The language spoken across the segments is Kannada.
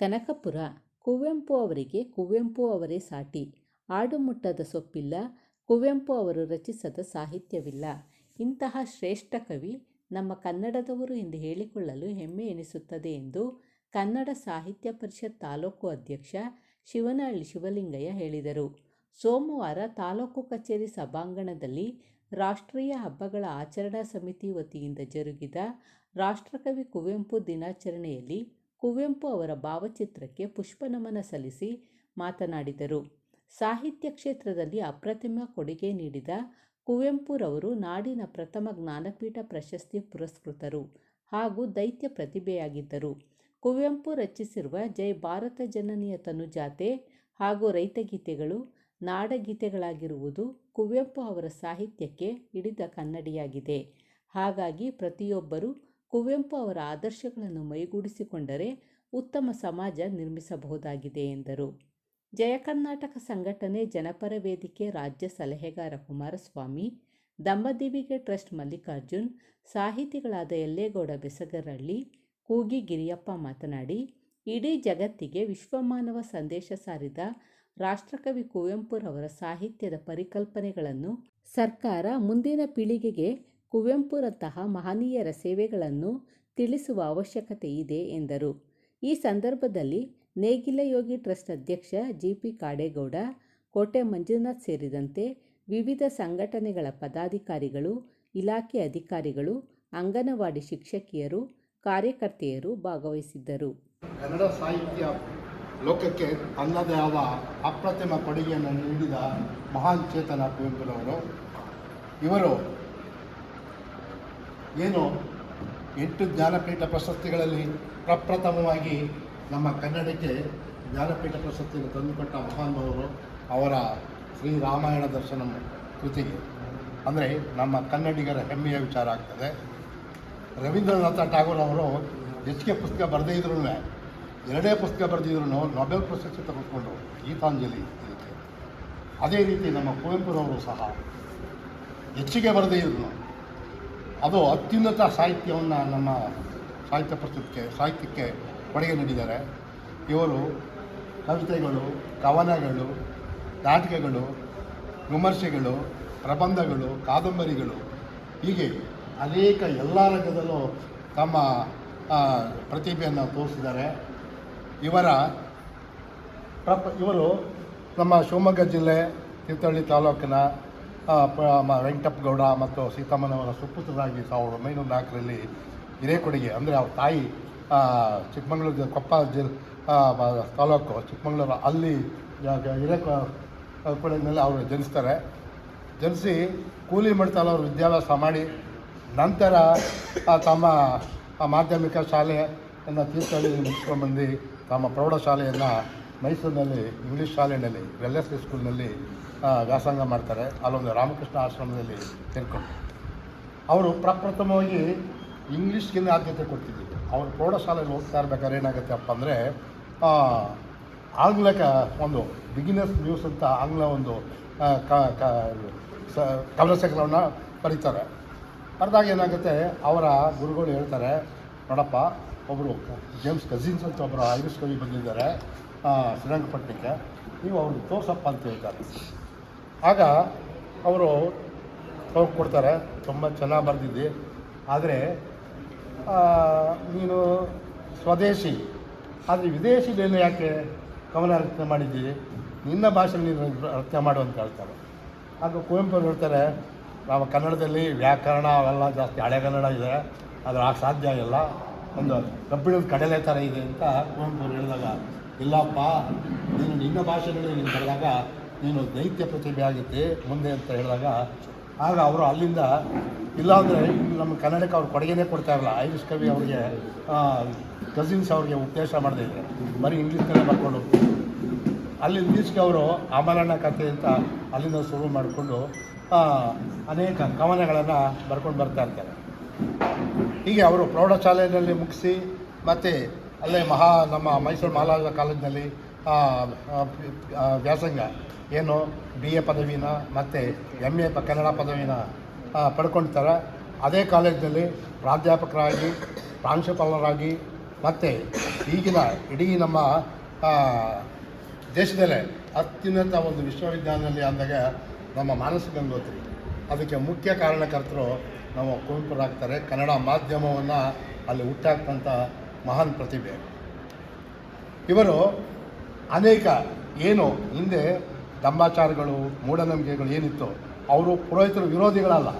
ಕನಕಪುರ ಕುವೆಂಪು ಅವರಿಗೆ ಕುವೆಂಪು ಅವರೇ ಸಾಟಿ. ಆಡುಮುಟ್ಟದ ಸೊಪ್ಪಿಲ್ಲ, ಕುವೆಂಪು ಅವರು ರಚಿಸದ ಸಾಹಿತ್ಯವಿಲ್ಲ. ಇಂತಹ ಶ್ರೇಷ್ಠ ಕವಿ ನಮ್ಮ ಕನ್ನಡದವರು ಎಂದು ಹೇಳಿಕೊಳ್ಳಲು ಹೆಮ್ಮೆ ಎನಿಸುತ್ತದೆ ಎಂದು ಕನ್ನಡ ಸಾಹಿತ್ಯ ಪರಿಷತ್ ತಾಲೂಕು ಅಧ್ಯಕ್ಷ ಶಿವನಹಳ್ಳಿ ಶಿವಲಿಂಗಯ್ಯ ಹೇಳಿದರು. ಸೋಮವಾರ ತಾಲೂಕು ಕಚೇರಿ ಸಭಾಂಗಣದಲ್ಲಿ ರಾಷ್ಟ್ರೀಯ ಹಬ್ಬಗಳ ಆಚರಣಾ ಸಮಿತಿ ವತಿಯಿಂದ ಜರುಗಿದ ರಾಷ್ಟ್ರಕವಿ ಕುವೆಂಪು ದಿನಾಚರಣೆಯಲ್ಲಿ ಕುವೆಂಪು ಅವರ ಭಾವಚಿತ್ರಕ್ಕೆ ಪುಷ್ಪನಮನ ಸಲ್ಲಿಸಿ ಮಾತನಾಡಿದರು. ಸಾಹಿತ್ಯ ಕ್ಷೇತ್ರದಲ್ಲಿ ಅಪ್ರತಿಮ ಕೊಡುಗೆ ನೀಡಿದ ಕುವೆಂಪುರವರು ನಾಡಿನ ಪ್ರಥಮ ಜ್ಞಾನಪೀಠ ಪ್ರಶಸ್ತಿ ಪುರಸ್ಕೃತರು ಹಾಗೂ ದೈತ್ಯ ಪ್ರತಿಭೆಯಾಗಿದ್ದರು. ಕುವೆಂಪು ರಚಿಸಿರುವ ಜೈ ಭಾರತ ಜನನಿಯ ತನುಜಾತೆ ಹಾಗೂ ರೈತಗೀತೆಗಳು ನಾಡಗೀತೆಗಳಾಗಿರುವುದು ಕುವೆಂಪು ಅವರ ಸಾಹಿತ್ಯಕ್ಕೆ ಹಿಡಿದ ಕನ್ನಡಿಯಾಗಿದೆ. ಹಾಗಾಗಿ ಪ್ರತಿಯೊಬ್ಬರೂ ಕುವೆಂಪು ಅವರ ಆದರ್ಶಗಳನ್ನು ಮೈಗೂಡಿಸಿಕೊಂಡರೆ ಉತ್ತಮ ಸಮಾಜ ನಿರ್ಮಿಸಬಹುದಾಗಿದೆ ಎಂದರು. ಜಯ ಕರ್ನಾಟಕ ಸಂಘಟನೆ ಜನಪರ ವೇದಿಕೆ ರಾಜ್ಯ ಸಲಹೆಗಾರ ಕುಮಾರಸ್ವಾಮಿ, ದಂಬದಿವಿಗೆ ಟ್ರಸ್ಟ್ ಮಲ್ಲಿಕಾರ್ಜುನ್, ಸಾಹಿತಿಗಳಾದ ಯಲ್ಲೇಗೌಡ ಬೆಸಗರಳ್ಳಿ, ಕೂಗಿ ಗಿರಿಯಪ್ಪ ಮಾತನಾಡಿ, ಇಡೀ ಜಗತ್ತಿಗೆ ವಿಶ್ವಮಾನವ ಸಂದೇಶ ಸಾರಿದ ರಾಷ್ಟ್ರಕವಿ ಕುವೆಂಪುರವರ ಸಾಹಿತ್ಯದ ಪರಿಕಲ್ಪನೆಗಳನ್ನು ಸರ್ಕಾರ ಮುಂದಿನ ಪೀಳಿಗೆಗೆ ಕುವೆಂಪುರಂತಹ ಮಹನೀಯರ ಸೇವೆಗಳನ್ನು ತಿಳಿಸುವ ಅವಶ್ಯಕತೆ ಇದೆ ಎಂದರು. ಈ ಸಂದರ್ಭದಲ್ಲಿ ನೇಗಿಲಯೋಗಿ ಟ್ರಸ್ಟ್ ಅಧ್ಯಕ್ಷ ಜಿ ಪಿ ಕಾಡೇಗೌಡ, ಕೋಟೆ ಮಂಜುನಾಥ್ ಸೇರಿದಂತೆ ವಿವಿಧ ಸಂಘಟನೆಗಳ ಪದಾಧಿಕಾರಿಗಳು, ಇಲಾಖೆ ಅಧಿಕಾರಿಗಳು, ಅಂಗನವಾಡಿ ಶಿಕ್ಷಕಿಯರು, ಕಾರ್ಯಕರ್ತೆಯರು ಭಾಗವಹಿಸಿದ್ದರು. ಕನ್ನಡ ಸಾಹಿತ್ಯ ಲೋಕಕ್ಕೆ ತನ್ನದೇ ಆದ ಅಪ್ರತಿಮ ಕೊಡುಗೆಯನ್ನು ನೀಡಿದ ಮಹಾನ್ ಚೇತನ ಕುವೆಂಪುರವರು. ಇವರು ಏನು ಎಂಟು ಜ್ಞಾನಪೀಠ ಪ್ರಶಸ್ತಿಗಳಲ್ಲಿ ಪ್ರಪ್ರಥಮವಾಗಿ ನಮ್ಮ ಕನ್ನಡಕ್ಕೆ ಜ್ಞಾನಪೀಠ ಪ್ರಶಸ್ತಿಯನ್ನು ತಂದುಕೊಟ್ಟ ಮಹಾನುಭಾವರು ಅವರ ಶ್ರೀರಾಮಾಯಣ ದರ್ಶನ ಕೃತಿಗೆ. ಅಂದರೆ ನಮ್ಮ ಕನ್ನಡಿಗರ ಹೆಮ್ಮೆಯ ವಿಚಾರ ಆಗ್ತದೆ. ರವೀಂದ್ರನಾಥ ಠಾಗೂರ್ ಅವರು ಹೆಚ್ಚಿಗೆ ಪುಸ್ತಕ ಬರೆದೇ ಇದ್ರೂ ಎರಡೇ ಪುಸ್ತಕ ಬರೆದಿದ್ರು ನೊಬೆಲ್ ಪ್ರಶಸ್ತಿ ತೆಗೆದುಕೊಂಡು ಗೀತಾಂಜಲಿ ಅದೇ ರೀತಿ ನಮ್ಮ ಕುವೆಂಪುರವರು ಸಹ ಹೆಚ್ಚಿಗೆ ಬರೆದೇ ಇದ್ರು ಅದು ಅತ್ಯುನ್ನತ ಸಾಹಿತ್ಯವನ್ನು ನಮ್ಮ ಸಾಹಿತ್ಯ ಪ್ರಸ್ತುತಕ್ಕೆ, ಸಾಹಿತ್ಯಕ್ಕೆ ಕೊಡುಗೆ ನೀಡಿದ್ದಾರೆ. ಇವರು ಕವಿತೆಗಳು, ಕವನಗಳು, ನಾಟಕಗಳು, ವಿಮರ್ಶೆಗಳು, ಪ್ರಬಂಧಗಳು, ಕಾದಂಬರಿಗಳು, ಹೀಗೆ ಅನೇಕ ಎಲ್ಲ ರಂಗದಲ್ಲೂ ತಮ್ಮ ಪ್ರತಿಭೆಯನ್ನು ತೋರಿಸಿದ್ದಾರೆ. ಇವರ ಪ್ರಪ, ಇವರು ನಮ್ಮ ಶಿವಮೊಗ್ಗ ಜಿಲ್ಲೆ ತೀರ್ಥಹಳ್ಳಿ ತಾಲೂಕಿನ ವೆಂಕಟಪ್ಪಗೌಡ ಮತ್ತು ಸೀತಮ್ಮನವರ ಸುಪುತ್ರರಾಗಿ ಸಾವಿರದ ಒಂಬೈನೂರ ನಾಲ್ಕರಲ್ಲಿ ಹಿರೇಕೊಡಿಗೆ, ಅಂದರೆ ಅವ್ರ ತಾಯಿ ಚಿಕ್ಕಮಂಗ್ಳೂರು ಕೊಪ್ಪ ಜಿಲ್ ತಾಲೂಕು ಚಿಕ್ಕಮಗಳೂರು ಅಲ್ಲಿ ಹಿರೇಕೊಡಿನಲ್ಲಿ ಅವರು ಜನಿಸ್ತಾರೆ. ಜನಿಸಿ ಕೂಲಿ ಮಾಡ್ತಾಳೆ ಅವರು ವಿದ್ಯಾಭ್ಯಾಸ ಮಾಡಿ, ನಂತರ ತಮ್ಮ ಮಾಧ್ಯಮಿಕ ಶಾಲೆಯನ್ನು ತೀರ್ಥಹಳ್ಳಿ ಮುಗಿಸ್ಕೊಂಡ್ಬಂದು ತಮ್ಮ ಪ್ರೌಢಶಾಲೆಯನ್ನು ಮೈಸೂರಿನಲ್ಲಿ, ಇಂಗ್ಲೀಷ್ ಶಾಲೆಯಲ್ಲಿ ಎಸ್ ಸ್ಕೂಲ್ನಲ್ಲಿ ವ್ಯಾಸಂಗ ಮಾಡ್ತಾರೆ. ಅಲ್ಲೊಂದು ರಾಮಕೃಷ್ಣ ಆಶ್ರಮದಲ್ಲಿ ಸೇರಿಕೊಂಡು ಅವರು ಪ್ರಪ್ರಥಮವಾಗಿ ಇಂಗ್ಲೀಷ್ಗಿಂತ ಆದ್ಯತೆ ಕೊಡ್ತಿದ್ದರು ಅವರು ಪ್ರೌಢಶಾಲೆಯಲ್ಲಿ ಹೋಗ್ತಾ ಇರ್ಬೇಕಾದ್ರೆ ಏನಾಗುತ್ತಪ್ಪ ಅಂದರೆ ಆಂಗ್ಲಕ ಒಂದು ಬಿಗಿನರ್ಸ್ ನ್ಯೂಸ್ ಅಂತ ಆಂಗ್ಲ ಒಂದು ಕವನ ಕ- ಕ- ಸ- ಕವನಸಂಕಲನ ಬರೀತಾರೆ. ಬರೆದಾಗ ಏನಾಗುತ್ತೆ, ಅವರ ಗುರುಗಳು ಹೇಳ್ತಾರೆ, ನೋಡಪ್ಪ ಒಬ್ಬರು ಜೇಮ್ಸ್ ಕಝಿನ್ಸ್ ಅಂತ ಒಬ್ಬರು ಐರಿಷ್ ಕವಿ ಬಂದಿದ್ದಾರೆ ಶ್ರೀರಂಗಪಟ್ಟಣಕ್ಕೆ. ನೀವು ಅವ್ರಿಗೆ ತೋರ್ಸಪ್ಪ ಅಂತ ಹೇಳ್ತಾರೆ. ಆಗ ಅವರು ಹೋಗಿ ಕೊಡ್ತಾರೆ, ತುಂಬ ಚೆನ್ನಾಗಿ ಬರೆದಿದ್ದಿ. ಆದರೆ ನೀನು ಸ್ವದೇಶಿ. ಆದರೆ ವಿದೇಶಿ ಬೇನೆ ಯಾಕೆ ಕವನ ರಚನೆ ಮಾಡಿದ್ದೀರಿ ನಿನ್ನ ಭಾಷೆಯಲ್ಲಿ ನೀನು ರಚನೆ ಮಾಡು ಅಂತ ಹೇಳ್ತಾರೆ. ಆಗ ಕುವೆಂಪು ಹೇಳ್ತಾರೆ, ನಾವು ಕನ್ನಡದಲ್ಲಿ ವ್ಯಾಕರಣ ಅವೆಲ್ಲ ಜಾಸ್ತಿ ಹಳೆಗನ್ನಡ ಇದೆ. ಆದರೆ ಆ ಸಾಧ್ಯ ಇಲ್ಲ. ಒಂದು ಕಬ್ಬಿಣದ ಕಡಲೆ ಥರ ಇದೆ ಅಂತ ಕುವೆಂಪು ಹೇಳಿದಾಗ, ಇಲ್ಲಪ್ಪ, ನೀನು ನಿನ್ನ ಭಾಷೆಗಳಲ್ಲಿ ನೀನು ಬರೆದಾಗ ನೀನು ದೈತ್ಯ ಪ್ರತಿಭೆ ಆಗುತ್ತೆ ಮುಂದೆ ಅಂತ ಹೇಳಿದಾಗ, ಆಗ ಅವರು ಅಲ್ಲಿಂದ, ಇಲ್ಲಾಂದರೆ ನಮ್ಮ ಕನ್ನಡಕ್ಕೆ ಅವ್ರು ಕೊಡುಗೆನೇ ಕೊಡ್ತಾ ಇರಲ್ಲ. ಐರಿಷ್ ಕವಿ ಅವ್ರಿಗೆ ಕಸಿನ್ಸ್ ಅವ್ರಿಗೆ ಉಪದೇಶ ಮಾಡದೇ ಇದ್ದಾರೆ. ಬರೀ ಇಂಗ್ಲೀಷ್ನಲ್ಲೇ ಬರ್ಕೊಂಡು ಅಲ್ಲಿ ಇಂಗ್ಲೀಷ್ಗೆ ಅವರು ಅಮರಣ್ಣ ಕಥೆ ಅಂತ ಅಲ್ಲಿಂದ ಶುರು ಮಾಡಿಕೊಂಡು ಅನೇಕ ಕವನಗಳನ್ನು ಬರ್ಕೊಂಡು ಬರ್ತಾ ಇರ್ತಾರೆ. ಹೀಗೆ ಅವರು ಪ್ರೌಢಶಾಲೆಯಲ್ಲಿ ಮುಗಿಸಿ, ಮತ್ತು ಅಲ್ಲೇ ಮಹಾ, ನಮ್ಮ ಮೈಸೂರು ಮಹಾರಾಜ ಕಾಲೇಜಿನಲ್ಲಿ ವ್ಯಾಸಂಗ. ಏನು, ಬಿ ಎ ಪದವಿನ ಮತ್ತು ಎಂ ಎ ಪ, ಕನ್ನಡ ಪದವಿನ ಪಡ್ಕೊಳ್ತಾರೆ ಅದೇ ಕಾಲೇಜಿನಲ್ಲಿ ಪ್ರಾಧ್ಯಾಪಕರಾಗಿ, ಪ್ರಾಂಶುಪಾಲರಾಗಿ, ಮತ್ತು ಈಗಿನ ಇಡೀ ನಮ್ಮ ದೇಶದಲ್ಲೇ ಅತ್ಯುನ್ನತ ಒಂದು ವಿಶ್ವವಿದ್ಯಾಲಯದಲ್ಲಿ ಅಂದಾಗ ನಮ್ಮ ಮಾನಸ ಗಂಗೋತ್ರಿ. ಅದಕ್ಕೆ ಮುಖ್ಯ ಕಾರಣಕರ್ತರು ನಮ್ಮ ಕುವೆಂಪುರಾಗ್ತಾರೆ ಕನ್ನಡ ಮಾಧ್ಯಮವನ್ನು ಅಲ್ಲಿ ಹುಟ್ಟಾಕ್ತಂಥ ಮಹಾನ್ ಪ್ರತಿಭೆ. ಇವರು ಅನೇಕ ಏನು ಹಿಂದೆ ದಂಬಾಚಾರಗಳು ಮೂಢನಂಬಿಕೆಗಳು ಏನಿತ್ತು, ಅವರು ಪುರೋಹಿತರ ವಿರೋಧಿಗಳಲ್ಲ,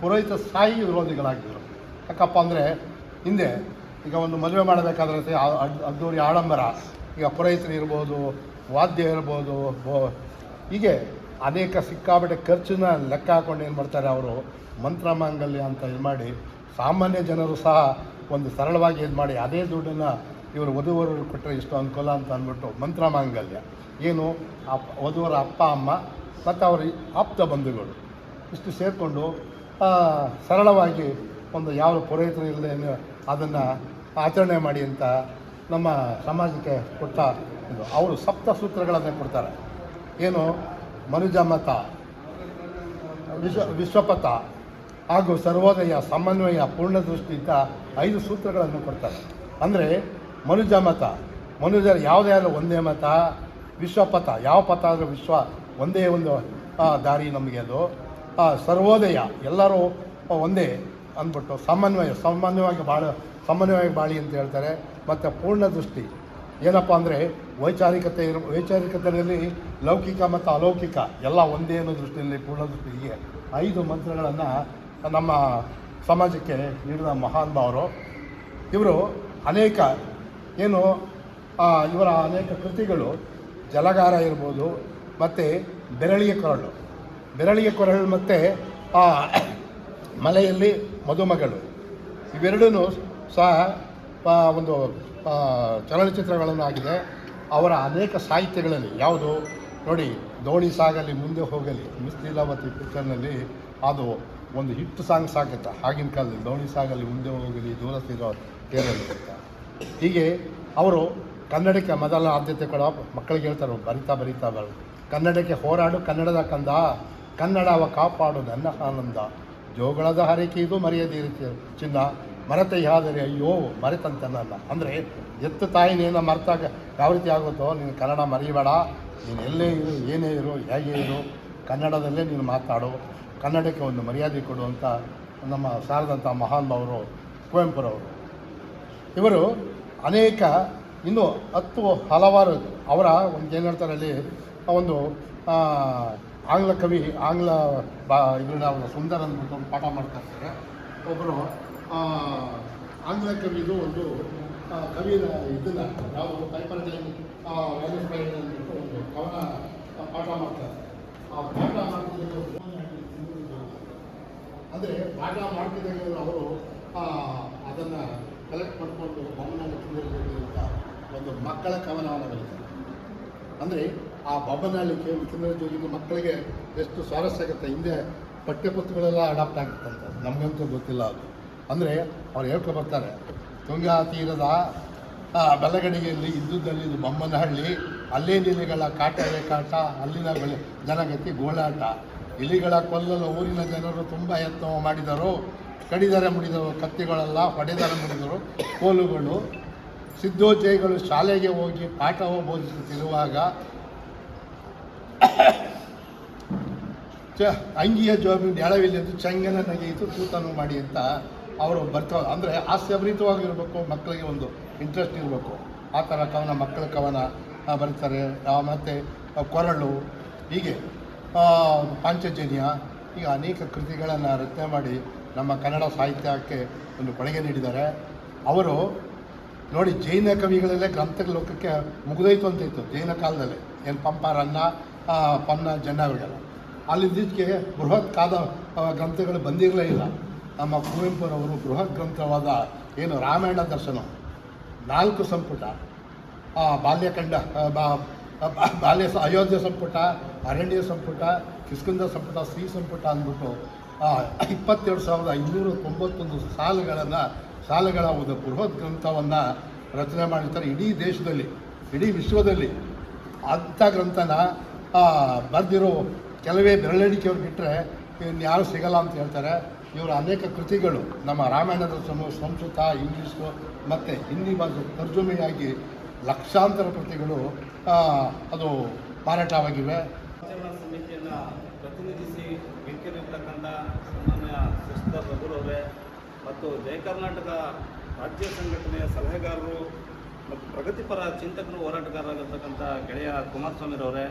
ಪುರೋಹಿತ ಸ್ಥಾಯಿ ವಿರೋಧಿಗಳಾಗಿದ್ದರು. ಯಾಕಪ್ಪ ಅಂದರೆ, ಹಿಂದೆ ಈಗ ಒಂದು ಮದುವೆ ಮಾಡಬೇಕಾದ್ರೆ ಅದ್ದೂರಿ ಆಡಂಬರ, ಈಗ ಪುರೋಹಿತರು ಇರ್ಬೋದು, ವಾದ್ಯ ಇರ್ಬೋದು ಹೀಗೆ ಅನೇಕ ಸಿಕ್ಕಾಪಟ್ಟೆ ಖರ್ಚನ್ನ ಲೆಕ್ಕ ಹಾಕೊಂಡು ಏನು ಮಾಡ್ತಾರೆ ಅವರು, ಮಂತ್ರ ಮಾಂಗಲ್ಯ ಅಂತ ಇದು ಮಾಡಿ ಸಾಮಾನ್ಯ ಜನರು ಸಹ ಒಂದು ಸರಳವಾಗಿ ಇದು ಮಾಡಿ ಅದೇ ದುಡ್ಡನ್ನು ಇವರು ವಧುವರರು ಕೊಟ್ಟರೆ ಇಷ್ಟು ಅನುಕೂಲ ಅಂತ ಅಂದ್ಬಿಟ್ಟು ಮಂತ್ರ ಮಾಂಗಲ್ಯ. ಏನು ಅಪ್ಪ, ವಧುವರ ಅಪ್ಪ, ಅಮ್ಮ, ಮತ್ತು ಅವರ ಆಪ್ತ ಬಂಧುಗಳು ಇಷ್ಟು ಸೇರಿಕೊಂಡು ಸರಳವಾಗಿ ಒಂದು ಯಾವ ಪುರೋಹಿತರು ಇಲ್ಲದೆ ಅದನ್ನು ಆಚರಣೆ ಮಾಡಿ ಅಂತ ನಮ್ಮ ಸಮಾಜಕ್ಕೆ ಕೊಟ್ಟ ಇದು ಅವರು ಸಪ್ತ ಸೂತ್ರಗಳನ್ನು ಕೊಡ್ತಾರೆ. ಏನು ಮನುಜ ಮತ ವಿಶ್ವ, ವಿಶ್ವಪಥ ಹಾಗೂ ಸರ್ವೋದಯ ಸಮನ್ವಯ ಪೂರ್ಣ ದೃಷ್ಟಿಯಿಂದ ಐದು ಸೂತ್ರಗಳನ್ನು ಕೊಡ್ತಾರೆ. ಅಂದರೆ ಮನುಜ ಮತ. ಮನುಜರ ಯಾವುದೇ ಆದರೂ ಒಂದೇ ಮತ ವಿಶ್ವಪಥ ಯಾವ ಪಥ ಆದರೂ ವಿಶ್ವ ಒಂದೇ ಒಂದು ದಾರಿ ನಮಗೆ ಅದು. ಸರ್ವೋದಯ. ಎಲ್ಲರೂ ಒಂದೇ ಅಂದ್ಬಿಟ್ಟು ಸಮನ್ವಯ ಸಾಮಾನ್ಯವಾಗಿ ಬಾಳ, ಸಮನ್ವಯವಾಗಿ ಬಾಳಿ ಅಂತ ಹೇಳ್ತಾರೆ. ಮತ್ತು ಪೂರ್ಣ ದೃಷ್ಟಿ. ಏನಪ್ಪ ಅಂದರೆ ವೈಚಾರಿಕತೆ ಇರೋ, ವೈಚಾರಿಕತೆಯಲ್ಲಿ ಲೌಕಿಕ ಮತ್ತು ಅಲೌಕಿಕ ಎಲ್ಲ ಒಂದೇ ಅನ್ನೋ ದೃಷ್ಟಿಯಲ್ಲಿ ಪೂರ್ಣ ದೃಷ್ಟಿಗೆ ಐದು ಮಂತ್ರಗಳನ್ನು ನಮ್ಮ ಸಮಾಜಕ್ಕೆ ನೀಡಿದ ಮಹಾನ್ ಭಾವರು. ಇವರು ಅನೇಕ ಏನು ಆ, ಇವರ ಅನೇಕ ಕೃತಿಗಳು ಜಲಗಾರ ಇರ್ಬೋದು ಮತ್ತು ಬೆರಳಿಗೆ ಕೊರಳು. ಬೆರಳಿಗೆ ಕೊರಳು ಮತ್ತು ಮಲೆಯಲ್ಲಿ ಮದುಮಗಳು. ಇವೆರಡೂ ಸಹ ಒಂದು ಚಲನಚಿತ್ರಗಳನ್ನು ಆಗಿದೆ ಅವರ ಅನೇಕ ಸಾಹಿತ್ಯಗಳಲ್ಲಿ ಯಾವುದು? ನೋಡಿ ದೋಣಿ ಸಾಗಲಿ ಮುಂದೆ ಹೋಗಲಿ ಮಿಸ್ ಲೀಲಾವತಿ ಪಿಕ್ಚರ್ನಲ್ಲಿ ಅದು ಒಂದು ಹಿಟ್ ಸಾಂಗ್ಸ್ ಆಗುತ್ತೆ ಆಗಿನ ಕಾಲದಲ್ಲಿ ದೋಣಿ ಸಾಗಲಿ ಮುಂದೆ ಹೋಗಲಿ ದೂರ ಸಿಗೋ ತೇರಲ್ಲಿ ಅಂತ ಹೀಗೆ ಅವರು ಕನ್ನಡಕ್ಕೆ ಮೊದಲ ಆದ್ಯತೆ ಕೊಡೋ ಮಕ್ಕಳಿಗೆ ಹೇಳ್ತಾರೆ, ಬರಿತಾ ಬರಿತಾ ಬರ. ಕನ್ನಡಕ್ಕೆ ಹೋರಾಡು, ಕನ್ನಡದ ಕಂದ. ಕನ್ನಡವ ಕಾಪಾಡು, ನನ್ನ ಆನಂದ. ಜೋಗಳದ ಹರಕೆ ಇದು, ಮರೆಯದೇ ರೀತಿ ಚಿನ್ನ. ಮರೆತ ಯಾದರೆ ಅಯ್ಯೋ, ಮರೆತಂತೆ ನನ್ನ. ಅಂದರೆ ಎತ್ತು ತಾಯಿನೇನ ಮರೆತಾಗ ಯಾವ ರೀತಿ ಆಗುತ್ತೋ, ನೀನು ಕನ್ನಡ ಮರಿಬೇಡ. ನೀನು ಎಲ್ಲೇ ಇರು, ಏನೇ ಇರು, ಹೇಗೆ ಇರು, ಕನ್ನಡದಲ್ಲೇ ನೀನು ಮಾತಾಡು. ಕನ್ನಡಕ್ಕೆ ಒಂದು ಮರ್ಯಾದೆ ಕೊಡು ಅಂತ ನಮ್ಮ ಸಾರದಂಥ ಮಹಾನ್ ಅವರು, ಕುವೆಂಪುರವರು. ಇವರು ಅನೇಕ, ಇನ್ನು ಹತ್ತು ಹಲವಾರು ಅವರ ಒಂದು ಏನು ಹೇಳ್ತಾರೆ ಅಲ್ಲಿ ಒಂದು ಆಂಗ್ಲ ಕವಿ, ಆಂಗ್ಲ ಬಾ ಇದನ್ನ ಸುಂದರ ಅಂದ್ಬಿಟ್ಟು ಒಂದು ಪಾಠ ಮಾಡ್ತಾ ಇರ್ತಾರೆ ಒಬ್ಬರು ಆಂಗ್ಲ ಕವಿದು ಒಂದು ಕವಿಯ ಇದನ್ನು ಯಾವುದು ಪೈಪರ್ಜನ್ ಒಂದು ಕವನ ಪಾಠ ಮಾಡ್ತಾರೆ ಆ ಪಾಠ ಮಾಡ್ತಿದ್ದ ಅಂದರೆ ಪಾಠ ಮಾಡ್ತಿದ್ದಾಗ ಅವರು ಅದನ್ನು ಕಲೆಕ್ಟ್ ಮಾಡಿಕೊಂಡು ಬೊಮ್ಮನನ್ನು ತಿಂದಿರಬೇಕು ಅಂತ ಒಂದು ಮಕ್ಕಳ ಕವನವನ್ನು ಬರೀತಾರೆ. ಅಂದರೆ ಆ ಬೊಮ್ಮನಹಳ್ಳಿ ಕೇಳಿ ಕಿನ್ನರ ಜೊತೆಗೆ ಮಕ್ಕಳಿಗೆ ಎಷ್ಟು ಸ್ವಾರಸ್ಯ ಆಗುತ್ತೆ, ಹಿಂದೆ ಪಠ್ಯಪುಸ್ತಕಗಳೆಲ್ಲ ಅಡಾಪ್ಟ್ ಆಗುತ್ತಂತ ನಮಗಂತೂ ಗೊತ್ತಿಲ್ಲ ಅದು. ಅಂದರೆ ಅವ್ರು ಹೇಳ್ಕೊ ಬರ್ತಾರೆ, ತುಂಗಾ ತೀರದ ಬೆಲಗಡಿಗೆಯಲ್ಲಿ ಇದ್ದುದಲ್ಲಿ ಇದು ಬೊಮ್ಮನಹಳ್ಳಿ, ಅಲ್ಲೇ ಇಲಿಗಳ ಕಾಟವೇ ಕಾಟ ಅಲ್ಲಿನ ಬೆಳೆ, ಜನಗತಿ ಗೋಳಾಟ. ಇಲಿಗಳ ಕೊಲ್ಲಲು ಊರಿನ ಜನರು ತುಂಬ ಯತ್ನ ಮಾಡಿದರು. ಕಡಿದರೆ ಮುಡಿದವರು ಕತ್ತಿಗಳೆಲ್ಲ ಹೊಡೆದರೆ ಮುಡಿದರು. ಕೋಲುಗಳು ಸಿದ್ದೋಜಯಗಳು ಶಾಲೆಗೆ ಹೋಗಿ ಪಾಠ ಬೋಧಿಸುತ್ತಿರುವಾಗ ಚ ಅಂಗಿಯ ಜವಾಬಿ ಎಂದು ಚಂಗನ ನಗೆಯಿತು ತೂತನು ಮಾಡಿ ಅಂತ ಅವರು ಬರ್ತಾ, ಅಂದರೆ ಹಾಸ್ಯಭರಿತವಾಗಿರಬೇಕು ಮಕ್ಕಳಿಗೆ ಒಂದು ಇಂಟ್ರೆಸ್ಟ್ ಇರಬೇಕು. ಆ ಥರ ಕವನ, ಮಕ್ಕಳ ಕವನ ಬರೀತಾರೆ. ಮತ್ತು ಕೊರಳು, ಹೀಗೆ ಪಾಂಚಜನ್ಯ ಈಗ ಅನೇಕ ಕೃತಿಗಳನ್ನು ರಚನೆ ಮಾಡಿ ನಮ್ಮ ಕನ್ನಡ ಸಾಹಿತ್ಯಕ್ಕೆ ಒಂದು ಕೊಡುಗೆ ನೀಡಿದ್ದಾರೆ. ಅವರು ನೋಡಿ ಜೈನ ಕವಿಗಳಲ್ಲೇ ಗ್ರಂಥ ಲೋಕಕ್ಕೆ ಮುಗಿದೋಯ್ತು ಅಂತ ಇತ್ತು ಜೈನ ಕಾಲದಲ್ಲಿ. ಏನು ಪಂಪ ರನ್ನ ಪನ್ನ ಜನ್ನವಿಗೆಲ್ಲ ಅಲ್ಲಿದ್ದಕ್ಕೆ ಬೃಹತ್ ಕಾದ ಗ್ರಂಥಗಳು ಬಂದಿರಲೇ ಇಲ್ಲ. ನಮ್ಮ ಕುವೆಂಪುರವರು ಬೃಹತ್ ಗ್ರಂಥವಾದ ಏನು ರಾಮಾಯಣ ದರ್ಶನ ನಾಲ್ಕು ಸಂಪುಟ ಆ, ಬಾಲ್ಯಖಂಡ ಬಾ- ಬಾ- ಬಾಲ್ಯ ಸ- ಅಯೋಧ್ಯ ಸಂಪುಟ ಅರಣ್ಯ ಸಂಪುಟ ಕಿಸ್ಕಂದ ಸಂಪುಟ ಶ್ರೀ ಸಂಪುಟ ಅಂದ್ಬಿಟ್ಟು ಇಪ್ಪತ್ತೆರಡು ಸಾವಿರದ ಐನೂರ ತೊಂಬತ್ತೊಂದು ಸಾಲುಗಳನ್ನು, ಸಾಲುಗಳ ಒಂದು ಬೃಹತ್ ಗ್ರಂಥವನ್ನು ರಚನೆ ಮಾಡಿರ್ತಾರೆ ಇಡೀ ದೇಶದಲ್ಲಿ, ಇಡೀ ವಿಶ್ವದಲ್ಲಿ. ಅಂಥ ಗ್ರಂಥನ ಬರೆದಿರೋ ಕೆಲವೇ ಬೆರಳೆಣಿಕೆಯವ್ರು ಬಿಟ್ಟರೆ ಇನ್ಯಾರು ಸಿಗಲ್ಲ ಅಂತ ಹೇಳ್ತಾರೆ. ಇವರ ಅನೇಕ ಕೃತಿಗಳು, ನಮ್ಮ ರಾಮಾಯಣದ ಸಮ ಸಂಸ್ಕೃತ, ಇಂಗ್ಲೀಷು ಮತ್ತು ಹಿಂದಿ ಭಾಷೆ ತರ್ಜುಮೆಯಾಗಿ ಲಕ್ಷಾಂತರ ಕೃತಿಗಳು ಅದು ಮಾರಾಟವಾಗಿವೆ ಆಚರಣಾ ಸಮಿತಿಯನ್ನು ಪ್ರತಿನಿಧಿಸಿ ವೇದಿಕೆಯಲ್ಲಿರ್ತಕ್ಕಂಥ ಸನ್ಮಾನ್ಯ ರಘುರವರೇ ಮತ್ತು ಜಯ ಕರ್ನಾಟಕ ರಾಜ್ಯ ಸಂಘಟನೆಯ ಸಲಹೆಗಾರರು ಮತ್ತು ಪ್ರಗತಿಪರ ಚಿಂತಕರು ಹೋರಾಟಗಾರರಾಗಿರ್ತಕ್ಕಂಥ ಗೆಳೆಯ ಕುಮಾರಸ್ವಾಮಿರವರೇ